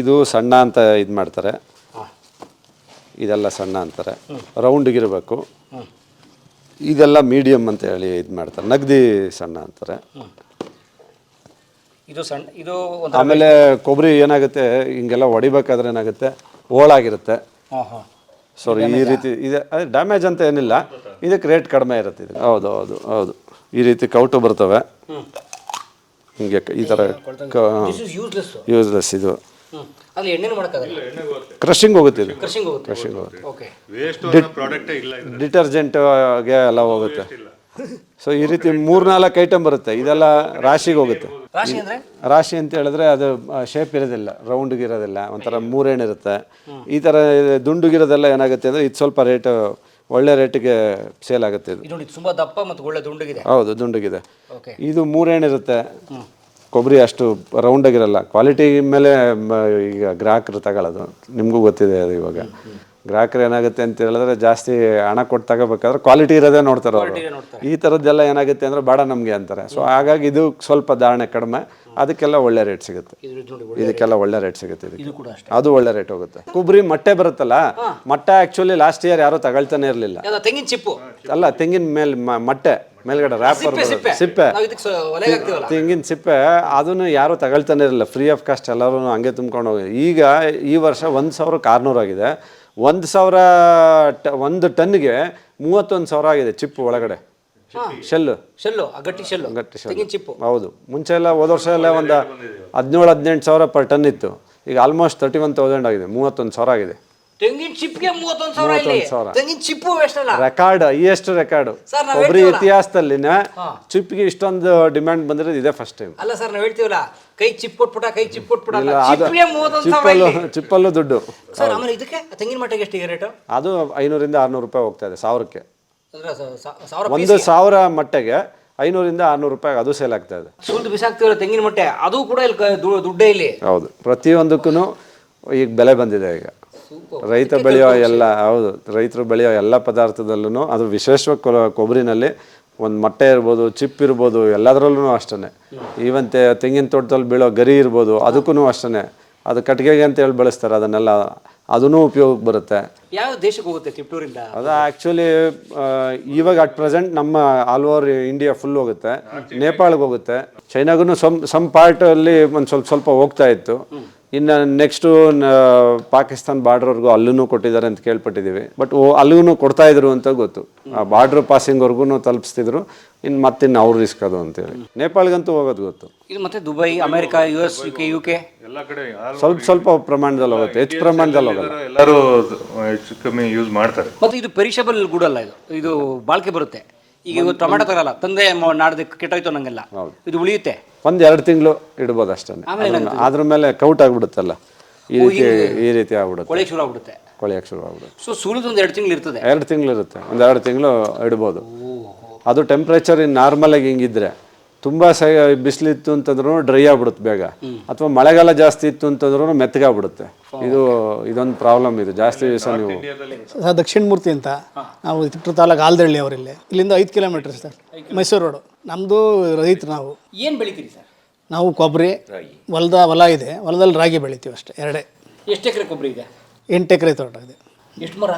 ಇದು ಸಣ್ಣ ಅಂತ ಇದು ಮಾಡ್ತಾರೆ. ಇದೆಲ್ಲ ಸಣ್ಣ ಅಂತಾರೆ. ರೌಂಡ್ಗಿರಬೇಕು ಇದೆಲ್ಲ ಮೀಡಿಯಮ್ ಅಂತ ಹೇಳಿ ಇದು ಮಾಡ್ತಾರೆ. ನಗದಿ ಸಣ್ಣ ಅಂತಾರೆ. ಇದು ಸಣ್ಣ ಇದು ಒಂದು ಆಮೇಲೆ ಕೊಬ್ಬರಿ ಏನಾಗುತ್ತೆ ಹಿಂಗೆಲ್ಲ ಹೊಡಿಬೇಕಾದ್ರೆ ಏನಾಗುತ್ತೆ ಓಳಾಗಿರುತ್ತೆ ಹಾಂ ಹಾಂ. ಸೊ ಈ ರೀತಿ ಇದೆ ಅದೇ ಡ್ಯಾಮೇಜ್ ಅಂತ ಏನಿಲ್ಲ ಇದಕ್ಕೆ ರೇಟ್ ಕಡಿಮೆ ಇರುತ್ತೆ ಇದು ಹೌದು ಹೌದು ಹೌದು. ಈ ರೀತಿ ಕೌಟು ಬರ್ತವೆ. ಹಿಂಗೆ ಕ- ಈ ಥರ ಯೂಸ್ಲೆಸ್ ಯೂಸ್ಲೆಸ್ ಇದು. ಹ್ಞೂ ಅಲ್ಲಿ ಎಣ್ಣೆನೂ ಮಾಡೋಕ್ಕಾಗಲ್ಲ? ಕ್ರಷಿಂಗ್ ಹೋಗುತ್ತೆ. ಇದು. ಕ್ರಷಿಂಗ್ ಹೋಗುತ್ತೆ. ಓಕೆ ವೇಸ್ಟ್ ಪ್ರಾಡಕ್ಟೇ ಇಲ್ಲ ಇದು ಡಿಟರ್ಜೆಂಟ್ಗೆ ಎಲ್ಲ ಹೋಗುತ್ತೆ. ಸೊ ಈ ರೀತಿ ಮೂರ್ನಾಲ್ಕು ಐಟಮ್ ಬರುತ್ತೆ. ಇದೆಲ್ಲ ರಾಶಿಗೆ ಹೋಗುತ್ತೆ. ರಾಶಿ ಅಂತ ಹೇಳಿದ್ರೆ ಅದು ಶೇಪ್ ಇರೋದಿಲ್ಲ. ರೌಂಡ್ಗೆ ಇರೋದಿಲ್ಲ. ಒಂಥರ ಮೂರೇಣಿರುತ್ತೆ ಈ ಥರ ದುಂಡುಗಿರೋದೆಲ್ಲ ಏನಾಗುತ್ತೆ ಅಂದರೆ ಇದು ಸ್ವಲ್ಪ ರೇಟ್ ಒಳ್ಳೆ ರೇಟಿಗೆ ಸೇಲ್ ಆಗುತ್ತೆ ಇದು. ತುಂಬ ದಪ್ಪ ಮತ್ತು ಒಳ್ಳೆ ದುಂಡುಗಿದೆ. ಹೌದು ದುಂಡುಗಿದೆ. ಇದು ಮೂರೇಣಿರುತ್ತೆ ಕೊಬ್ಬರಿ ಅಷ್ಟು ರೌಂಡಾಗಿರಲ್ಲ ಕ್ವಾಲಿಟಿ ಮೇಲೆ ಈಗ ಗ್ರಾಹಕರು ತಗೊಳ್ಳೋದು. ನಿಮಗೂ ಗೊತ್ತಿದೆ ಅದು ಇವಾಗ. ಗ್ರಾಹಕರು ಏನಾಗುತ್ತೆ ಅಂತ ಹೇಳಿದ್ರೆ ಜಾಸ್ತಿ ಹಣ ಕೊಟ್ಟು ತಗೋಬೇಕಾದ್ರೆ ಕ್ವಾಲಿಟಿ ಇರೋದೇ ನೋಡ್ತಾರೆ ಅವರು. ಈ ಥರದ್ದೆಲ್ಲ ಏನಾಗುತ್ತೆ ಅಂದ್ರೆ ಬಾಡ ನಮಗೆ ಅಂತಾರೆ. ಸೊ ಹಾಗಾಗಿ ಇದು ಸ್ವಲ್ಪ ಧಾರಣೆ ಕಡಿಮೆ. ಅದಕ್ಕೆಲ್ಲ ಒಳ್ಳೆ ರೇಟ್ ಸಿಗುತ್ತೆ. ಇದಕ್ಕೆಲ್ಲ ಒಳ್ಳೆ ರೇಟ್ ಸಿಗುತ್ತೆ ಇದಕ್ಕೆ. ಅದು ಒಳ್ಳೆ ರೇಟ್ ಹೋಗುತ್ತೆ. ಕೊಬ್ಬರಿ ಮೊಟ್ಟೆ ಬರುತ್ತಲ್ಲ ಮೊಟ್ಟೆ ಆ್ಯಕ್ಚುಲಿ ಲಾಸ್ಟ್ ಇಯರ್ ಯಾರೂ ತಗೊಳ್ತಾನೆ ಇರಲಿಲ್ಲ. ತೆಂಗಿನ ಚಿಪ್ಪು? ಅಲ್ಲ ತೆಂಗಿನ ಮೇಲೆ ಮೊಟ್ಟೆ ಮೇಲ್ಗಡೆ ರ್ಯಾಪರ್ ಸಿಪ್ಪೆ ತೆಂಗಿನ ಸಿಪ್ಪೆ ಅದನ್ನು ಯಾರು ತಗೊಳ್ತಾನೆ ಇರಲಿಲ್ಲ. ಫ್ರೀ ಆಫ್ ಕಾಸ್ಟ್ ಎಲ್ಲರೂ ಹಂಗೆ ತುಂಬ್ಕೊಂಡು ಹೋಗಿ. ಈಗ ಈ ವರ್ಷ ಒಂದು ಸಾವಿರಕ್ಕೆ ಆಗಿದೆ. ಒಂದು ಸಾವಿರ ಟ ಒಂದು ಟನ್ಗೆ ಮೂವತ್ತೊಂದು ಸಾವಿರ ಆಗಿದೆ ಚಿಪ್ಪು ಒಳಗಡೆ. ಶೆಲ್ಲು. ಶೆಲ್ಲು ಗಟ್ಟಿ ಶೆಲ್ಲು. ಗಟ್ಟಿ ಶೆಲ್ಲು. ತೆಂಗಿನ ಚಿಪ್ಪು. ಹೌದು. ಮುಂಚೆ ಎಲ್ಲ ಹೋದ ವರ್ಷ ಎಲ್ಲ ಒಂದು ಹದಿನೇಳು ಹದಿನೆಂಟು ಸಾವಿರ ಪರ್ ಟನ್ ಇತ್ತು. ಈಗ ಆಲ್ಮೋಸ್ಟ್ ತರ್ಟಿ ಒನ್ ತೌಸಂಡ್ ಆಗಿದೆ ಮೂವತ್ತೊಂದು ಸಾವಿರ ಆಗಿದೆ. ತೆಂಗಿನ ಚಿಪ್ಗೆ ಮೂವತ್ತೊಂದು ಸಾವಿರ ಇಲ್ಲಿ. ಸಾವಿರ. ತೆಂಗಿನ ಚಿಪ್ಪು ವೇಸ್ಟ್ ಅಲ್ಲ. ರೆಕಾರ್ಡ್ ಹೈಯೆಸ್ಟ್ ರೆಕಾರ್ಡ್ ಸರ್, ನಾವ್ ಒಬ್ಬರಿ ಹೇಳ್ತೀವಲ್ಲ. ಇತಿಹಾಸದಲ್ಲಿನ ಚಿಪ್ಗೆ ಇಷ್ಟೊಂದು ಡಿಮ್ಯಾಂಡ್ ಬಂದಿರೋದು ಇದೇ ಫಸ್ಟ್ ಟೈಮ್ ಅಲ್ಲ ಸರ್ ನಾವು ಹೇಳ್ತೀವಲ್ಲ? ಕೈ ಚಿಪ್ ಕೊಟ್ಬಿಟ್ಟ ಕೈ ಚಿಪ್ ಕೊಟ್ಬಿಟ್ಟು ಇಲ್ಲ ಅದು ಚಿಪ್ಪಲ್ಲೂ ಚಿಪ್ಪಲ್ಲೂ ದುಡ್ಡು. ಸರ್ ಆಮೇಲೆ ಇದಕ್ಕೆ ತೆಂಗಿನ ಮಟ್ಟಿಗೆ ಎಷ್ಟು ರೇಟು ಅದು ಐನೂರಿಂದ ಆರ್ನೂರು ರೂಪಾಯಿ ಹೋಗ್ತಾ ಇದೆ ಸಾವಿರಕ್ಕೆ. ಅಂದ್ರೆ ಸ- ಸ- ಸಾವಿರ ಒಂದು ಸಾವಿರ ಮಟ್ಟೆಗೆ ಐನೂರಿಂದ ಆರ್ನೂರು ರೂಪಾಯಿ ಅದು ಸೇಲ್ ಆಗ್ತಾ ಇದೆ. ಸುಲ್ದು ಬಿಸಾಕ್ತಿರೋ ತೆಂಗಿನ ಮಟ್ಟೆ ಅದು ಕೂಡ ಇಲ್ಲಿ ಕ- ದು- ದುಡ್ಡೇ ಇಲ್ಲಿ. ಹೌದು. ಪ್ರತಿಯೊಂದಕ್ಕೂ ಈಗ ಬೆಲೆ ಬಂದಿದೆ ಈಗ. ರೈತ ಬೆಳೆಯೋ ಎಲ್ಲ ಹೌದು. ರೈತರು ಬೆಳೆಯೋ ಎಲ್ಲ ಪದಾರ್ಥದಲ್ಲೂ ಅದು ವಿಶೇಷವಾಗಿ ಕೊಲ- ಕೊಬ್ಬರಿನಲ್ಲಿ ಒಂದು ಮೊಟ್ಟೆ ಇರ್ಬೋದು ಚಿಪ್ ಇರ್ಬೋದು ಎಲ್ಲದರಲ್ಲೂ ಅಷ್ಟೇ ಈವಂತೆ ತೆಂಗಿನ ತೋಟದಲ್ಲಿ ಬೀಳೋ ಗರಿ ಇರ್ಬೋದು ಅದಕ್ಕೂ ಅಷ್ಟೇ ಅದು ಕಟ್ಟಿಗೆಗೆ ಅಂತ ಹೇಳಿ ಬಳಸ್ತಾರೆ ಅದನ್ನೆಲ್ಲ. ಅದೂ ಉಪಯೋಗಕ್ಕೆ ಬರುತ್ತೆ. ಯಾವ ದೇಶಕ್ಕೆ ಹೋಗುತ್ತೆ ತಿಪ್ಟೂರಿಂದ? ಅದು ಆ್ಯಕ್ಚುಲಿ ಇವಾಗ ಅಟ್ ಪ್ರೆಸೆಂಟ್ ನಮ್ಮ ಆಲ್ ಓವರ್ ಇಂಡಿಯಾ ಫುಲ್ ಹೋಗುತ್ತೆ. ನೇಪಾಳಿಗೆ ಹೋಗುತ್ತೆ. ಚೈನಾಗೂ ಸಮ್ ಸಮ್ ಪಾರ್ಟಲ್ಲಿ ಒಂದು ಸ್ವಲ್ಪ ಸ್ವಲ್ಪ ಹೋಗ್ತಾ ಇತ್ತು. ಇನ್ನು ನೆಕ್ಸ್ಟು ಪಾಕಿಸ್ತಾನ್ ಬಾರ್ಡ್ರವ್ರಿಗೂ ಅಲ್ಲೂ ಕೊಟ್ಟಿದ್ದಾರೆ ಅಂತ ಕೇಳ್ಪಟ್ಟಿದ್ದೀವಿ. ಬಟ್ ಅಲ್ಲಿಗೂ ಕೊಡ್ತಾ ಇದ್ರು ಅಂತ ಗೊತ್ತು. ಆ ಬಾರ್ಡ್ರ್ ಪಾಸಿಂಗ್ವರೆಗೂ ತಲುಪಿಸ್ತಿದ್ರು. ಇನ್ನು ಮತ್ತಿನ್ನು ಅವ್ರು ರಿಸ್ಕ್ ಅದು ಅಂತೇಳಿ. ನೇಪಾಳಿಗಂತೂ ಹೋಗೋದು ಗೊತ್ತು. ಇದು ಮತ್ತೆ Dubai America U S U K U K ಎಲ್ಲ ಕಡೆ ಸ್ವಲ್ಪ ಸ್ವಲ್ಪ ಪ್ರಮಾಣದಲ್ಲಿ ಹೋಗುತ್ತೆ ಹೆಚ್ಚು ಪ್ರಮಾಣದಲ್ಲಿ ಹೋಗಲ್ಲ. ಎಲ್ಲರೂ ಹೆಚ್ಚು ಕಮ್ಮಿ ಯೂಸ್ ಮಾಡ್ತಾರೆ. ಮತ್ತೆ ಇದು ಪೆರಿಷಬಲ್ ಗೂಡಲ್ಲ ಇದು? ಇದು ಬಾಳ್ಕೆ ಬರುತ್ತೆ. ಈಗ ಇವತ್ತು ಟೊಮೆಟೊ ತರಲ್ಲ ತಂದೆ ನಾಡ್ದು ಕೆಟ್ಟೋಯ್ತು ನಂಗೆಲ್ಲ ಇದು ಉಳಿಯುತ್ತೆ. ಒಂದು ಎರಡು ತಿಂಗಳು ಇಡ್ಬೋದು ಅಷ್ಟೇ ಅದ್ರ ಮೇಲೆ ಕೌಟ್ ಆಗ್ಬಿಡುತ್ತಲ್ಲ. ಈ ರೀತಿ ಈ ರೀತಿ ಆಗ್ಬಿಡುತ್ತೆ. ಕೊಳೆ ಶುರು ಆಗ್ಬಿಡುತ್ತೆ. ಕೊಳೆಯಕ್ಕೆ ಶುರು ಆಗ್ಬಿಡುತ್ತೆ. ಸೊ ಸುಲಿದು ಒಂದು ಎರಡು ತಿಂಗಳು ಇರ್ತದೆ. ಎರಡು ತಿಂಗಳು ಇರುತ್ತೆ. ಒಂದು ಎರಡು ತಿಂಗಳು ಇಡ್ಬೋದು. ಅದು ಟೆಂಪ್ರೇಚರ್ ಇನ್ ನಾರ್ಮಲ್ ಆಗಿ ಹಿಂಗಿದ್ರೆ ತುಂಬ ಸ ಬಿಸಿಲಿತ್ತು ಅಂತಂದ್ರೂ ಡ್ರೈ ಆಗ್ಬಿಡುತ್ತೆ ಬೇಗ. ಅಥವಾ ಮಳೆಗಾಲ ಜಾಸ್ತಿ ಇತ್ತು ಅಂತಂದ್ರೂ ಮೆತ್ತಗಾಗ್ಬಿಡುತ್ತೆ. ಇದು ಇದೊಂದು ಪ್ರಾಬ್ಲಮ್ ಇದು. ಜಾಸ್ತಿ ದಿವಸ ನೀವು ಸರ್ ದಕ್ಷಿಣ ಮೂರ್ತಿ ಅಂತ ನಾವು ತಿಟ್ಟು ತಾಲೂಕು ಆಲ್ದಳ್ಳಿ ಅವರಿಲ್ಲಿ. ಇಲ್ಲಿಂದ ಐದು ಕಿಲೋಮೀಟರ್ ಸರ್. ಮೈಸೂರು ರೋಡು. ನಮ್ಮದು ರೈತರು ನಾವು. ಏನು ಬೆಳಿತೀರಿ ಸರ್? ನಾವು ಕೊಬ್ಬರಿ ಹೊಲದ ಹೊಲ ಇದೆ. ಹೊಲದಲ್ಲಿ ರಾಗಿ ಬೆಳಿತೀವಿ ಅಷ್ಟೇ ಎರಡೇ. ಎಷ್ಟು ಎಕರೆ ಕೊಬ್ಬರಿ ಇದೆ? ಎಂಟು ಎಕರೆ ತೋಟ ಇದೆ. ಎಷ್ಟು ಮರ?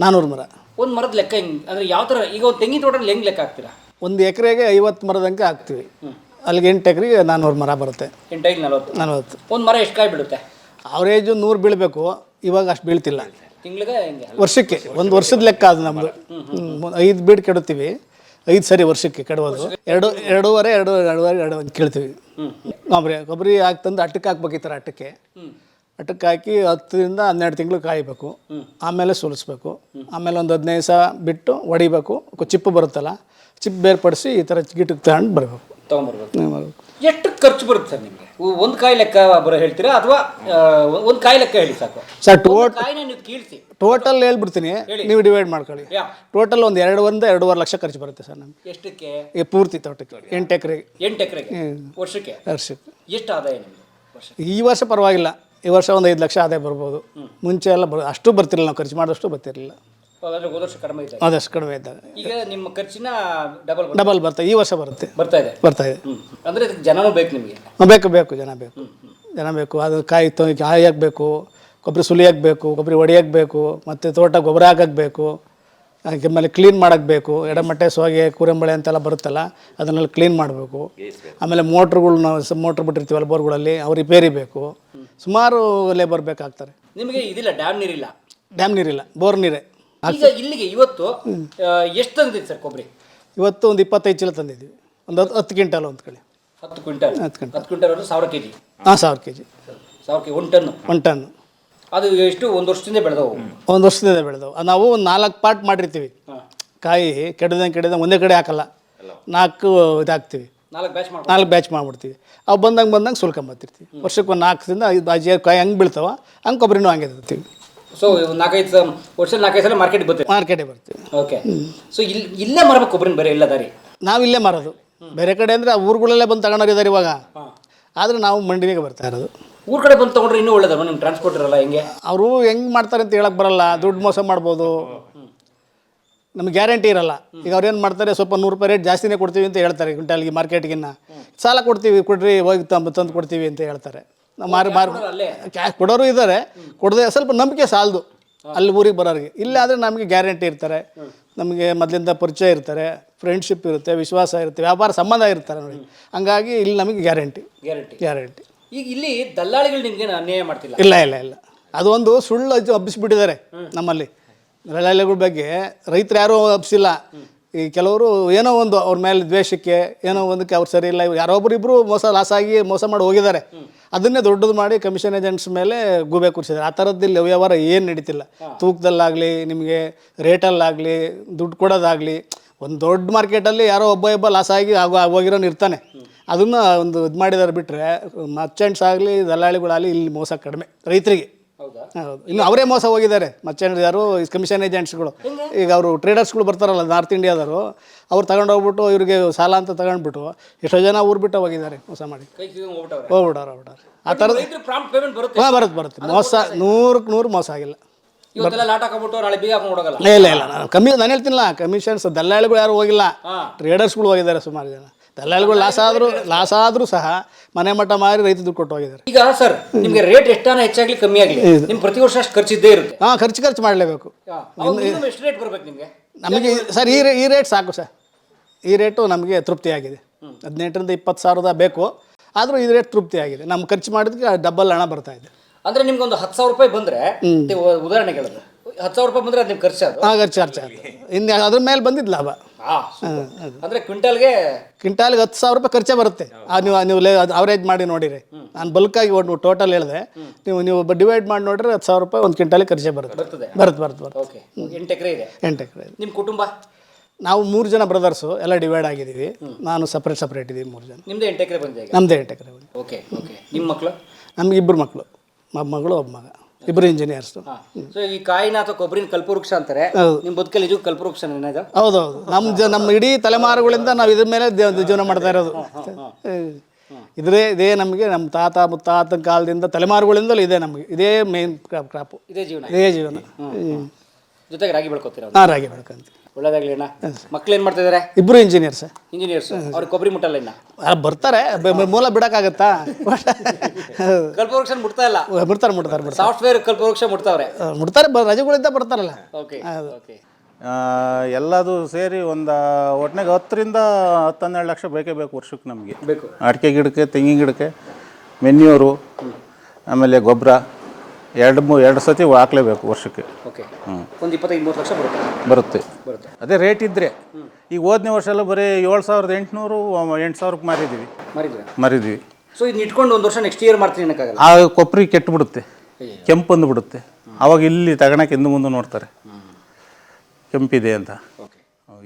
ನಾನ್ನೂರು ಮರ. ಒಂದು ಮರದ ಲೆಕ್ಕ ಹೆಂಗ್? ಅಂದ್ರೆ ಯಾವ ಥರ ಈಗ ಒಂದು ತೆಂಗಿನ ತೋಟ ಹೆಂಗ್ ಲೆಕ್ಕ ಹಾಕ್ತೀರಾ? ಒಂದು ಎಕರೆಗೆ ಐವತ್ತು ಮರದಂಗೆ ಹಾಕ್ತೀವಿ. ಅಲ್ಲಿಗೆ ಎಂಟು ಎಕರೆಗೆ ನಾನ್ನೂರು ಮರ ಬರುತ್ತೆ. ಎಂಟೈದು ನಲವತ್ತು. ನಲ್ವತ್ತು. ಒಂದು ಮರ ಎಷ್ಟು ಕಾಯಿ ಬಿಡುತ್ತೆ ಅವರೇಜು ನೂರು ಬೀಳಬೇಕು. ಇವಾಗ ಅಷ್ಟು ಬೀಳ್ತಿಲ್ಲ. ತಿಂಗಳಿಗೆ ಹೆಂಗೆ? ವರ್ಷಕ್ಕೆ. ಒಂದು ವರ್ಷದ ಲೆಕ್ಕ ಅದು ನಮ್ಮದು ಐದು ಬೀಡ್ ಕೆಡುತ್ತೀವಿ. ಐದು ಸರಿ ವರ್ಷಕ್ಕೆ ಕೆಡೋದು ಎರಡು ಎರಡೂವರೆ ಎರಡು ಎರಡೂವರೆ ಎರಡು ಕೇಳ್ತೀವಿ. ಕೊಬ್ಬರಿ ಕೊಬ್ಬರಿ ಹಾಕಿ ತಂದು ಅಟ್ಟಕ್ಕೆ ಹಾಕ್ಬೇಕು ಈ ಥರ ಅಟ್ಟಕ್ಕೆ. ಅಟ್ಟಕ್ಕೆ ಹಾಕಿ ಹತ್ತರಿಂದ ಹನ್ನೆರಡು ತಿಂಗಳು ಕಾಯಬೇಕು. ಆಮೇಲೆ ಸುಲಿಸ್ಬೇಕು. ಆಮೇಲೆ ಒಂದು ಹದಿನೈದು ಸಹ ಬಿಟ್ಟು ಹೊಡಿಬೇಕು. ಚಿಪ್ಪು ಬರುತ್ತಲ್ಲ ಚಿಪ್ಪು ಬೇರ್ಪಡಿಸಿ ಈ ಥರ ಗಿಟಕ್ಕೆ ತಗೊಂಡು ಬರಬೇಕು. ತೊಗೊಂಬರ್ಬೇಕು ಎಷ್ಟು ಖರ್ಚು ಬರುತ್ತೆ ಸರ್ ನಿಮಗೆ? ಒಂದು ಕಾಯಿ ಲೆಕ್ಕ ಬರೋ ಹೇಳ್ತೀರಾ ಅಥವಾ ಒಂದು ಕಾಯಿ ಲೆಕ್ಕ ಹೇಳಿ ಸಾಕು? ಸರ್ ಟೋಟ್ ಕಾಯಿನ ನೀವು ಕೀಳ್ಸಿ. ಟೋಟಲ್ ಹೇಳ್ಬಿಡ್ತೀನಿ. ನೀವು ಡಿವೈಡ್ ಮಾಡ್ಕೊಳ್ಳಿ. ಟೋಟಲ್ ಒಂದು ಎರಡುವರಿಂದ ಎರಡೂವರೆ ಲಕ್ಷ ಖರ್ಚು ಬರುತ್ತೆ ಸರ್ ನಮ್ಗೆ. ಎಷ್ಟಕ್ಕೆ? ಈ ಪೂರ್ತಿ ತೋಟಕ್ಕೆ. ಎಂಟು ಎಕರೆಗೆ. ಎಂಟು ಎಕರೆಗೆ? ವರ್ಷಕ್ಕೆ? ವರ್ಷಕ್ಕೆ. ಎಷ್ಟು ಆದಾಯ ನಿಮಗೆ ಈ ವರ್ಷ ಪರವಾಗಿಲ್ಲ. ಈ ವರ್ಷ ಒಂದು ಐದು ಲಕ್ಷ ಆದಾಯ ಬರ್ಬೋದು. ಮುಂಚೆ ಎಲ್ಲ ಬರ್ ಅಷ್ಟು ಬರ್ತಿರಲಿಲ್ಲ ನಾವು ಖರ್ಚು ಮಾಡೋಷ್ಟು ಬರ್ತಿರಲಿಲ್ಲ. ಹಾಗಾದ್ರೆ ಹೋದ ವರ್ಷ ಕಡಿಮೆ ಇದೆ ಅದಷ್ಟು ಕಡಿಮೆ ಇದ್ದಾಗ. ಈಗ ನಿಮ್ಮ ಖರ್ಚಿನ ಡಬಲ್ ಡಬಲ್ ಬರ್ತಾ ಈ ವರ್ಷ ಬರುತ್ತೆ. ಬರ್ತಾ ಇದೆ. ಬರ್ತಾ ಇದೆ. ಅಂದ್ರೆ ಇದಕ್ಕೆ ಜನನೂ ಬೇಕು ನಿಮಗೆ. ಹ್ಮ್, ಬೇಕು ಬೇಕು ಜನ ಬೇಕು. ಜನ ಬೇಕು. ಅದು ಕಾಯಿ ತೊ ಕಾಯಿ ಬೇಕು ಕೊಬ್ಬರಿ ಸುಲಿಯಕ್ಕೆ ಬೇಕು ಕೊಬ್ಬರಿ ಹೊಡಿಯಕ್ಕೆ ಬೇಕು ಮತ್ತು ತೋಟ ಗೊಬ್ಬರ ಹಾಕಕ್ಕೆ ಬೇಕು ಆಮೇಲೆ ಕ್ಲೀನ್ ಮಾಡಕ್ಕೆ ಬೇಕು. ಎಡಮಟ್ಟೆ ಸೋಗೆ ಕೂರೆಂಬಳೆ ಅಂತೆಲ್ಲ ಬರುತ್ತಲ್ಲ ಅದನ್ನೆಲ್ಲ ಕ್ಲೀನ್ ಮಾಡಬೇಕು. ಆಮೇಲೆ ಮೋಟ್ರುಗಳು ನಾವು ಮೋಟ್ರ್ ಬಿಟ್ಟಿರ್ತೀವಲ್ಲ ಬೋರ್ಗಳಲ್ಲಿ ಅವು ರಿಪೇರಿ ಬೇಕು ಸುಮಾರು ಲೇಬರ್ ಬೇಕಾಗ್ತಾರೆ. ನಿಮಗೆ ಇದಿಲ್ಲ ಡ್ಯಾಮ್ ನೀರಿಲ್ಲ? ಡ್ಯಾಮ್ ನೀರಿಲ್ಲ ಬೋರ್ ನೀರೇ. ಈಗ ಇಲ್ಲಿಗೆ ಇವತ್ತು ಎಷ್ಟು ತಂದಿದೆ ಸರ್ ಕೊಬ್ಬರಿ ಇವತ್ತು ಒಂದು ಇಪ್ಪತ್ತೈದು ಚೀಲ ತಂದಿದ್ದೀವಿ. ಒಂದು ಹತ್ತು ಹತ್ತು ಕ್ವಿಂಟಲ್ ಕಡೆ. ಹತ್ತು ಕ್ವಿಂಟಲ್? ಹತ್ತು ಕ್ವಿಂಟಲ್. ಹತ್ತು ಕ್ವಿಂಟಲ್ ಅಂದ್ರೆ ಸಾವಿರ ಕೆ ಜಿ ಹಾಂ ಸಾವಿರ ಕೆ ಜಿ ಸಾವಿರ ಕೆ ಒಂದು ಟನ್ನು. ಒನ್ ಟನ್ ಅದು ಎಷ್ಟು ಒಂದು ವರ್ಷದಿಂದ ಬೆಳೆದವು? ಒಂದು ವರ್ಷದಿಂದ ಬೆಳೆದವು. ಅದು ನಾವು ಒಂದು ನಾಲ್ಕು ಪಾರ್ಟ್ ಮಾಡಿರ್ತೀವಿ. ಕಾಯಿ ಕೆಡದಂಗೆ ಕೆಡದಂಗೆ ಒಂದೇ ಕಡೆ ಹಾಕಲ್ಲ. ನಾಲ್ಕು ಇದಾಕ್ತೀವಿ ನಾಲ್ಕು ಬ್ಯಾಚ್ ನಾಲ್ಕು ಬ್ಯಾಚ್ ಮಾಡ್ಬಿಡ್ತೀವಿ. ಅವು ಬಂದಂಗೆ ಬಂದಂಗೆ ಸುಲ್ಕೊಂಬತ್ತಿರ್ತೀವಿ ವರ್ಷಕ್ಕೆ ಒಂದು ನಾಲ್ಕರಿಂದ ಐದು ಬಾಜಿ ಕಾಯಿ ಹಂಗೆ ಬೀಳ್ತಾವ ಹಂಗೆ ಕೊಬ್ಬರಿನೂ ಹಂಗೆ ಇರ್ತೀವಿ ಸೊ ನಾಲ್ಕೈದು ವರ್ಷ ನಾಲ್ಕೈದು ಸಲ ಮಾರ್ಕೆಟ್ ಬರ್ತೀವಿ. ಮಾರ್ಕೆಟಿಗೆ ಬರ್ತೀವಿ. ಓಕೆ ಸೊ ಇಲ್ಲಿ ಇಲ್ಲೇ ಮಾರ್ಬೇಕು ಕೊಬ್ಬರಿನ ಬೇರೆ ಇಲ್ಲ ದಾರಿ? ನಾವು ಇಲ್ಲೇ ಮಾರೋದು. ಬೇರೆ ಕಡೆ ಅಂದರೆ ಆ ಊರುಗಳಲ್ಲೇ ಬಂದು ತಗೊಂಡೋಗಿದ್ದಾರೆ ಇವಾಗ. ಆದರೆ ನಾವು ಮಂಡಿಗೆ ಬರ್ತಾ ಇರೋದು. ಊರ ಕಡೆ ಬಂದು ತೊಗೊಂಡ್ರೆ ಇನ್ನೂ ಒಳ್ಳೇದಲ್ವ? ನಿಮ್ಮ ಟ್ರಾನ್ಸ್ಪೋರ್ಟ್ ಇರಲ್ಲ ಹೆಂಗೆ? ಅವರು ಹೆಂಗೆ ಮಾಡ್ತಾರೆ ಅಂತ ಹೇಳಕ್ಕೆ ಬರಲ್ಲ. ದುಡ್ಡು ಮೋಸ ಮಾಡ್ಬೋದು. ನಮ್ಗೆ ಗ್ಯಾರಂಟಿ ಇರಲ್ಲ. ಈಗ ಅವ್ರು ಏನು ಮಾಡ್ತಾರೆ ಸ್ವಲ್ಪ ನೂರು ರೂಪಾಯಿ ರೇಟ್ ಜಾಸ್ತಿನೇ ಕೊಡ್ತೀವಿ ಅಂತ ಹೇಳ್ತಾರೆ. ಕ್ವಿಂಟಾಲ್ಗೆ ಮಾರ್ಕೆಟ್ಗಿನ್ನ ಸಾಲ ಕೊಡ್ತೀವಿ ಕೊಡ್ರಿ ಹೋಗಿ ತಂದು ತಂದು ಕೊಡ್ತೀವಿ ಅಂತ ಹೇಳ್ತಾರೆ. ನಾವು ಮಾರು ಮಾರು ಕ್ಯಾಶ್ ಕೊಡೋರು ಇದ್ದಾರೆ ಕೊಡದೆ ಸ್ವಲ್ಪ ನಂಬಿಕೆ ಸಾಲದು. ಅಲ್ಲಿ ಊರಿಗೆ ಬರೋರಿಗೆ. ಇಲ್ಲ ಆದರೆ ನಮಗೆ ಗ್ಯಾರಂಟಿ ಇರ್ತಾರೆ. ನಮಗೆ ಮೊದಲಿಂದ ಪರಿಚಯ ಇರ್ತಾರೆ. ಫ್ರೆಂಡ್ಶಿಪ್ ಇರುತ್ತೆ ವಿಶ್ವಾಸ ಇರುತ್ತೆ ವ್ಯಾಪಾರ ಸಂಬಂಧ ಇರ್ತಾರೆ ನೋಡಿ. ಹಂಗಾಗಿ ಇಲ್ಲಿ ನಮಗೆ ಗ್ಯಾರಂಟಿ. ಗ್ಯಾರಂಟಿ. ಗ್ಯಾರಂಟಿ. ಈಗ ಇಲ್ಲಿ ದಲ್ಲಾಳಿಗಳು ನಿಮಗೆ ಅನ್ಯಾಯ ಮಾಡ್ತಿಲ್ಲ? ಇಲ್ಲ ಇಲ್ಲ ಇಲ್ಲ. ಅದೊಂದು ಸುಳ್ಳು ಹಬ್ಬಿಸ್ಬಿಟ್ಟಿದ್ದಾರೆ ನಮ್ಮಲ್ಲಿ. ದಲ್ಲಾಳಿಗಳ ಬಗ್ಗೆ ರೈತರು ಯಾರೂ ಹಬ್ಸಿಲ್ಲ ಈ ಕೆಲವರು ಏನೋ ಒಂದು ಅವ್ರ ಮೇಲೆ ದ್ವೇಷಕ್ಕೆ ಏನೋ ಒಂದಕ್ಕೆ ಅವ್ರು ಸರಿ ಇಲ್ಲ ಯಾರೊಬ್ಬರಿಬ್ಬರು ಮೋಸ ಲಾಸ್ ಆಗಿ ಮೋಸ ಮಾಡಿ ಹೋಗಿದ್ದಾರೆ. ಅದನ್ನೇ ದೊಡ್ಡದು ಮಾಡಿ ಕಮಿಷನ್ ಏಜೆಂಟ್ಸ್ ಮೇಲೆ ಗೂಬೆ ಕೂರಿಸಿದ್ದಾರೆ. ಆ ಥರದ್ದಿಲ್ಲ ವ್ಯವಹಾರ ಏನು ನಡೀತಿಲ್ಲ. ತೂಕದಲ್ಲಾಗಲಿ ನಿಮಗೆ ರೇಟಲ್ಲಾಗಲಿ ದುಡ್ಡು ಕೊಡೋದಾಗಲಿ ಒಂದು ದೊಡ್ಡ ಮಾರ್ಕೆಟಲ್ಲಿ ಯಾರೋ ಒಬ್ಬ ಒಬ್ಬ ಲಾಸ್ ಆಗಿ ಆಗೋ ಹೋಗಿರೋನು ಇರ್ತಾನೆ. ಅದನ್ನು ಒಂದು ಇದು ಮಾಡಿದಾರೆ ಬಿಟ್ಟರೆ ಮರ್ಚೆಂಟ್ಸ್ ಆಗಲಿ ದಲ್ಲಾಳಿಗಳಾಗಲಿ ಇಲ್ಲಿ ಮೋಸ ಕಡಿಮೆ ರೈತರಿಗೆ. ಹೌದಾ? ಹೌದು. ಇನ್ನು ಅವರೇ ಮೋಸ ಹೋಗಿದ್ದಾರೆ. ಮರ್ಚೆಂಟ್ ಯಾರು ಕಮಿಷನ್ ಏಜೆಂಟ್ಸ್ಗಳು ಈಗ ಅವರು ಟ್ರೇಡರ್ಸ್ಗಳು ಬರ್ತಾರಲ್ಲ ನಾರ್ತ್ ಇಂಡಿಯಾದವರು ಅವ್ರು ತಗೊಂಡು ಹೋಗ್ಬಿಟ್ಟು ಇವ್ರಿಗೆ ಸಾಲ ಅಂತ ತಗೊಂಡ್ಬಿಟ್ಟು ಎಷ್ಟೋ ಜನ ಊರು ಬಿಟ್ಟು ಹೋಗಿದ್ದಾರೆ ಮೋಸ ಮಾಡಿ. ಹೋಗ್ಬಿಟ್ಟಾರ ಹೋಗ್ಬಿಟ್ಟಾರೆ ಆ ಥರದ ಹಾಂ ಬರುತ್ತೆ ಬರುತ್ತೆ. ಮೋಸ ನೂರಕ್ಕೆ ನೂರು ಮೋಸ ಆಗಿಲ್ಲ. ಇಲ್ಲ ಇಲ್ಲ ನಾನು ಕಮ್ಮಿ ನಾನು ಹೇಳ್ತೀನಿಲ್ಲ ಕಮಿಷನ್ಸ್ ದಲ್ಲಾಳಿಗಳು ಯಾರು ಹೋಗಿಲ್ಲ. ಟ್ರೇಡರ್ಸ್ಗಳು ಹೋಗಿದ್ದಾರೆ ಸುಮಾರು ಜನ. ದಲ್ಲಾಳಿಗಳು ಲಾಸ್ ಆದರೂ ಲಾಸ್ ಆದರೂ ಸಹ ಮನೆ ಮಠ ಮಾರಿ ರೈತ ದುಡ್ಡು ಕೊಟ್ಟು ಹೋಗಿದ್ದಾರೆ. ಈಗ ಸರ್ ನಿಮಗೆ ರೇಟ್ ಎಷ್ಟಾನ ಹೆಚ್ಚಾಗ್ಲಿ ಕಮ್ಮಿ ಆಗಲಿ? ನಿಮ್ ಪ್ರತಿ ವರ್ಷ ಅಷ್ಟು ಖರ್ಚಿದ್ದೇ ಇರುತ್ತೆ. ಹಾಂ ಖರ್ಚು ಖರ್ಚು ಮಾಡಲೇಬೇಕು. ಎಷ್ಟು ರೇಟ್ ಬರ್ಬೇಕು ನಿಮಗೆ? ನಮಗೆ ಸರ್ ಈ ರೇ- ಈ ರೇಟ್ ಸಾಕು ಸರ್. ಈ ರೇಟು ನಮಗೆ ತೃಪ್ತಿಯಾಗಿದೆ. ಹದಿನೆಂಟರಿಂದ ಇಪ್ಪತ್ತು ಸಾವಿರದ ಬೇಕು. ಆದರೂ ಈ ರೇಟ್ ತೃಪ್ತಿ ಆಗಿದೆ ನಮ್ಮ ಖರ್ಚು ಮಾಡಿದಕ್ಕೆ ಡಬಲ್ ಹಣ ಬರ್ತಾ ಇದೆ. ಅಂದರೆ ನಿಮ್ಗೆ ಒಂದು ಹತ್ತು ಸಾವಿರ ರೂಪಾಯಿ ಬಂದ್ರೆ ಉದಾಹರಣೆ ಕೇಳಿದ್ರೆ. ಹತ್ತು ಸಾವಿರ ರೂಪಾಯಿ ಬಂದ್ರೆ ಅದು ನಿಮ್ಗೆ ಖರ್ಚು ಅದು ಆ ಖರ್ಚು ಖರ್ಚು ಆಗುತ್ತೆ. ಇನ್ನು ಅದ್ರ ಮೇಲೆ ಬಂದಿದ್ದು ಲಾಭ. ಅಂದ್ರೆ ಕ್ವಿಂಟಲ್ಗೆ ಕ್ವಿಂಟಾಲ್ಗೆ ಹತ್ತು ಸಾವಿರ ರೂಪಾಯಿ ಖರ್ಚೆ ಬರುತ್ತೆ. ಆ ನೀವು ನೀವು ಅವರೇಜ್ ಮಾಡಿ ನೋಡಿರಿ. ನಾನು ಬಲ್ಕಾಗಿ ಒಟ್ಟು ಟೋಟಲ್ ಹೇಳಿದೆ. ನೀವು ನೀವು ಡಿವೈಡ್ ಮಾಡಿ ನೋಡಿದ್ರೆ ಹತ್ತು ಸಾವಿರ ರೂಪಾಯಿ ಒಂದು ಕ್ವಿಂಟಾಲಿಗೆ ಖರ್ಚೆ ಬರುತ್ತೆ. ಬರ್ತದೆ. ಬರುತ್ತೆ ಬರುತ್ತೆ ಬರುತ್ತೆ. ಓಕೆ ಎಂಟು ಎಕರೆ ಇದೆ. ಎಂಟು ಎಕರೆ ನಿಮ್ಮ ಕುಟುಂಬ? ನಾವು ಮೂರು ಜನ ಬ್ರದರ್ಸು ಎಲ್ಲ ಡಿವೈಡ್ ಆಗಿದ್ದೀವಿ. ನಾನು ಸಪ್ರೇಟ್ ಸಪ್ರೇಟ್ ಇದ್ದೀವಿ ಮೂರು ಜನ. ನಿಮ್ದು ಎಂಟು ಎಕರೆ ಬಂದಿದೆ ನಮ್ಮದೇ ಎಂಟು ಎಕರೆ ಓಕೆ ಓಕೆ ನಿಮ್ಮ ಮಕ್ಕಳು ನಮ್ಗೆ ಇಬ್ಬರು ಮಕ್ಕಳು ಒಬ್ಬ ಮಗಳು ಒಬ್ಬ ಮಗ. ಇಬ್ಬರು ಇಂಜಿನಿಯರ್ಸ್ ಸೊ ಈ ಕಾಯಿನ ಅಥವಾ ಕೊಬ್ಬರಿನ ಕಲ್ಪವೃಕ್ಷ ಅಂತಾರೆ. ನಿಮ್ಮ ಬದುಕಲ್ಲಿ ಇದು ಕಲ್ಪವೃಕ್ಷ ಹೌದು ಹೌದೌದು. ನಮ್ಮ ಜ ನಮ್ಮ ಇಡೀ ತಲೆಮಾರುಗಳಿಂದ ನಾವು ಇದ್ರ ಮೇಲೆ ಜೀವ- ಜೀವನ ಮಾಡ್ತಾ ಇರೋದು. ಇದೇ ಇದೇ ನಮಗೆ ನಮ್ಮ ತಾತ ಮುತ್ತಾತನ ಕಾಲದಿಂದ ತಲೆಮಾರುಗಳಿಂದಲೂ ಇದೆ ನಮಗೆ ಇದೇ ಮೇನ್ ಕ್ರಾಪ್ ಕ್ರಾಪು ಇದೇ ಜೀವನ. ಇದೇ ಜೀವನ. ಜೊತೆಗೆ ರಾಗಿ ಬೆಳ್ಕೊತೀರ ರಾಗಿ ಬೆಳ್ಕಂತ ಒಳ್ಳೇದಾಗ್ಲಿ ಅಣ್ಣ. ಮಕ್ಳು ಏನ್ ಮಾಡ್ತಾ ಇದಾರೆ ಇಬ್ಬರು ಇಂಜಿನಿಯರ್ಸ್ ಇಂಜಿನಿಯರ್ಸ್ ಅವ್ರಿಗೆ ಕೊಬ್ಬರಿ ಮುಟ್ಟಲ್ಲ ಇನ್ನ? ಬರ್ತಾರೆ. ಬ- ಬ- ಮೂಲ ಬಿಡಕ್ಕಾಗತ್ತಾ? ಕಲ್ಪವೃಕ್ಷ ಮುಟ್ತಾ ಇಲ್ಲ? ಬಿಡ್ತಾರೆ ಮುಡ್ತಾರೆ ಬಿಡ್ತಾರೆ ಸಾಫ್ಟ್ವೇರ್ ಕಲ್ಪವೃಕ್ಷ ಮುಟ್ತಾವ್ರೆ? ಆ, ಮುಡ್ತಾರೆ ಬ- ರಜೆಗಳಿಂದ ಬರ್ತಾರಲ್ಲ. ಓಕೆ ಓಕೆ ಆ, ಎಲ್ಲದು ಸೇರಿ ಒಂದು ಒಟ್ನಾಗ ಹತ್ತರಿಂದ ಹತ್ತು ಹನ್ನೆರಡು ಲಕ್ಷ ಬೇಕೇ ಬೇಕು ವರ್ಷಕ್ಕೆ ನಮಗೆ. ಬೇಕು. ಅಡಿಕೆ ಗಿಡಕ್ಕೆ ತೆಂಗಿನ ಗಿಡಕ್ಕೆ ಮೆನ್ಯೂರು ಆಮೇಲೆ ಗೊಬ್ಬರ. ಎರಡು ಮೂ ಎರಡು ಸತಿ ಹಾಕ್ಲೇಬೇಕು ವರ್ಷಕ್ಕೆ. ಓಕೆ. ಒಂದು ಇಪ್ಪತ್ತೈದು ಮೂವತ್ತು ಲಕ್ಷ ಬರುತ್ತೆ. ಬರುತ್ತೆ. ಬರುತ್ತೆ. ಅದೇ ರೇಟ್ ಇದ್ದರೆ ಈಗ ಹೋದನೇ ವರ್ಷ ಎಲ್ಲ ಬರೀ ಏಳು ಸಾವಿರದ ಎಂಟುನೂರು ಎಂಟು ಸಾವಿರಕ್ಕೆ ಮಾರಿದ್ದೀವಿ. ಮಾರಿದ್ರೆ ಮಾರಿದ್ದೀವಿ. ಸೊ ಇದನ್ನ ಇಟ್ಕೊಂಡು ಒಂದು ವರ್ಷ ನೆಕ್ಸ್ಟ್ ಇಯರ್ ಮಾಡ್ತೀನಿ ಅನ್ನಕ್ಕಾಗಲ್ಲ? ಆ ಕೊಬ್ಬರಿ ಕೆಟ್ಟು ಬಿಡುತ್ತೆ ಕೆಂಪು ಬಂದು ಬಿಡುತ್ತೆ ಅವಾಗ ಇಲ್ಲಿ ತಗೊಳಕ್ಕೆ ಹಿಂದೆ ಮುಂದೆ ನೋಡ್ತಾರೆ. ಕೆಂಪಿದೆ ಅಂತ.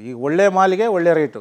ಈಗ ಒಳ್ಳೆ ಮಾಲಿಗೆ ಒಳ್ಳೆ ರೇಟು.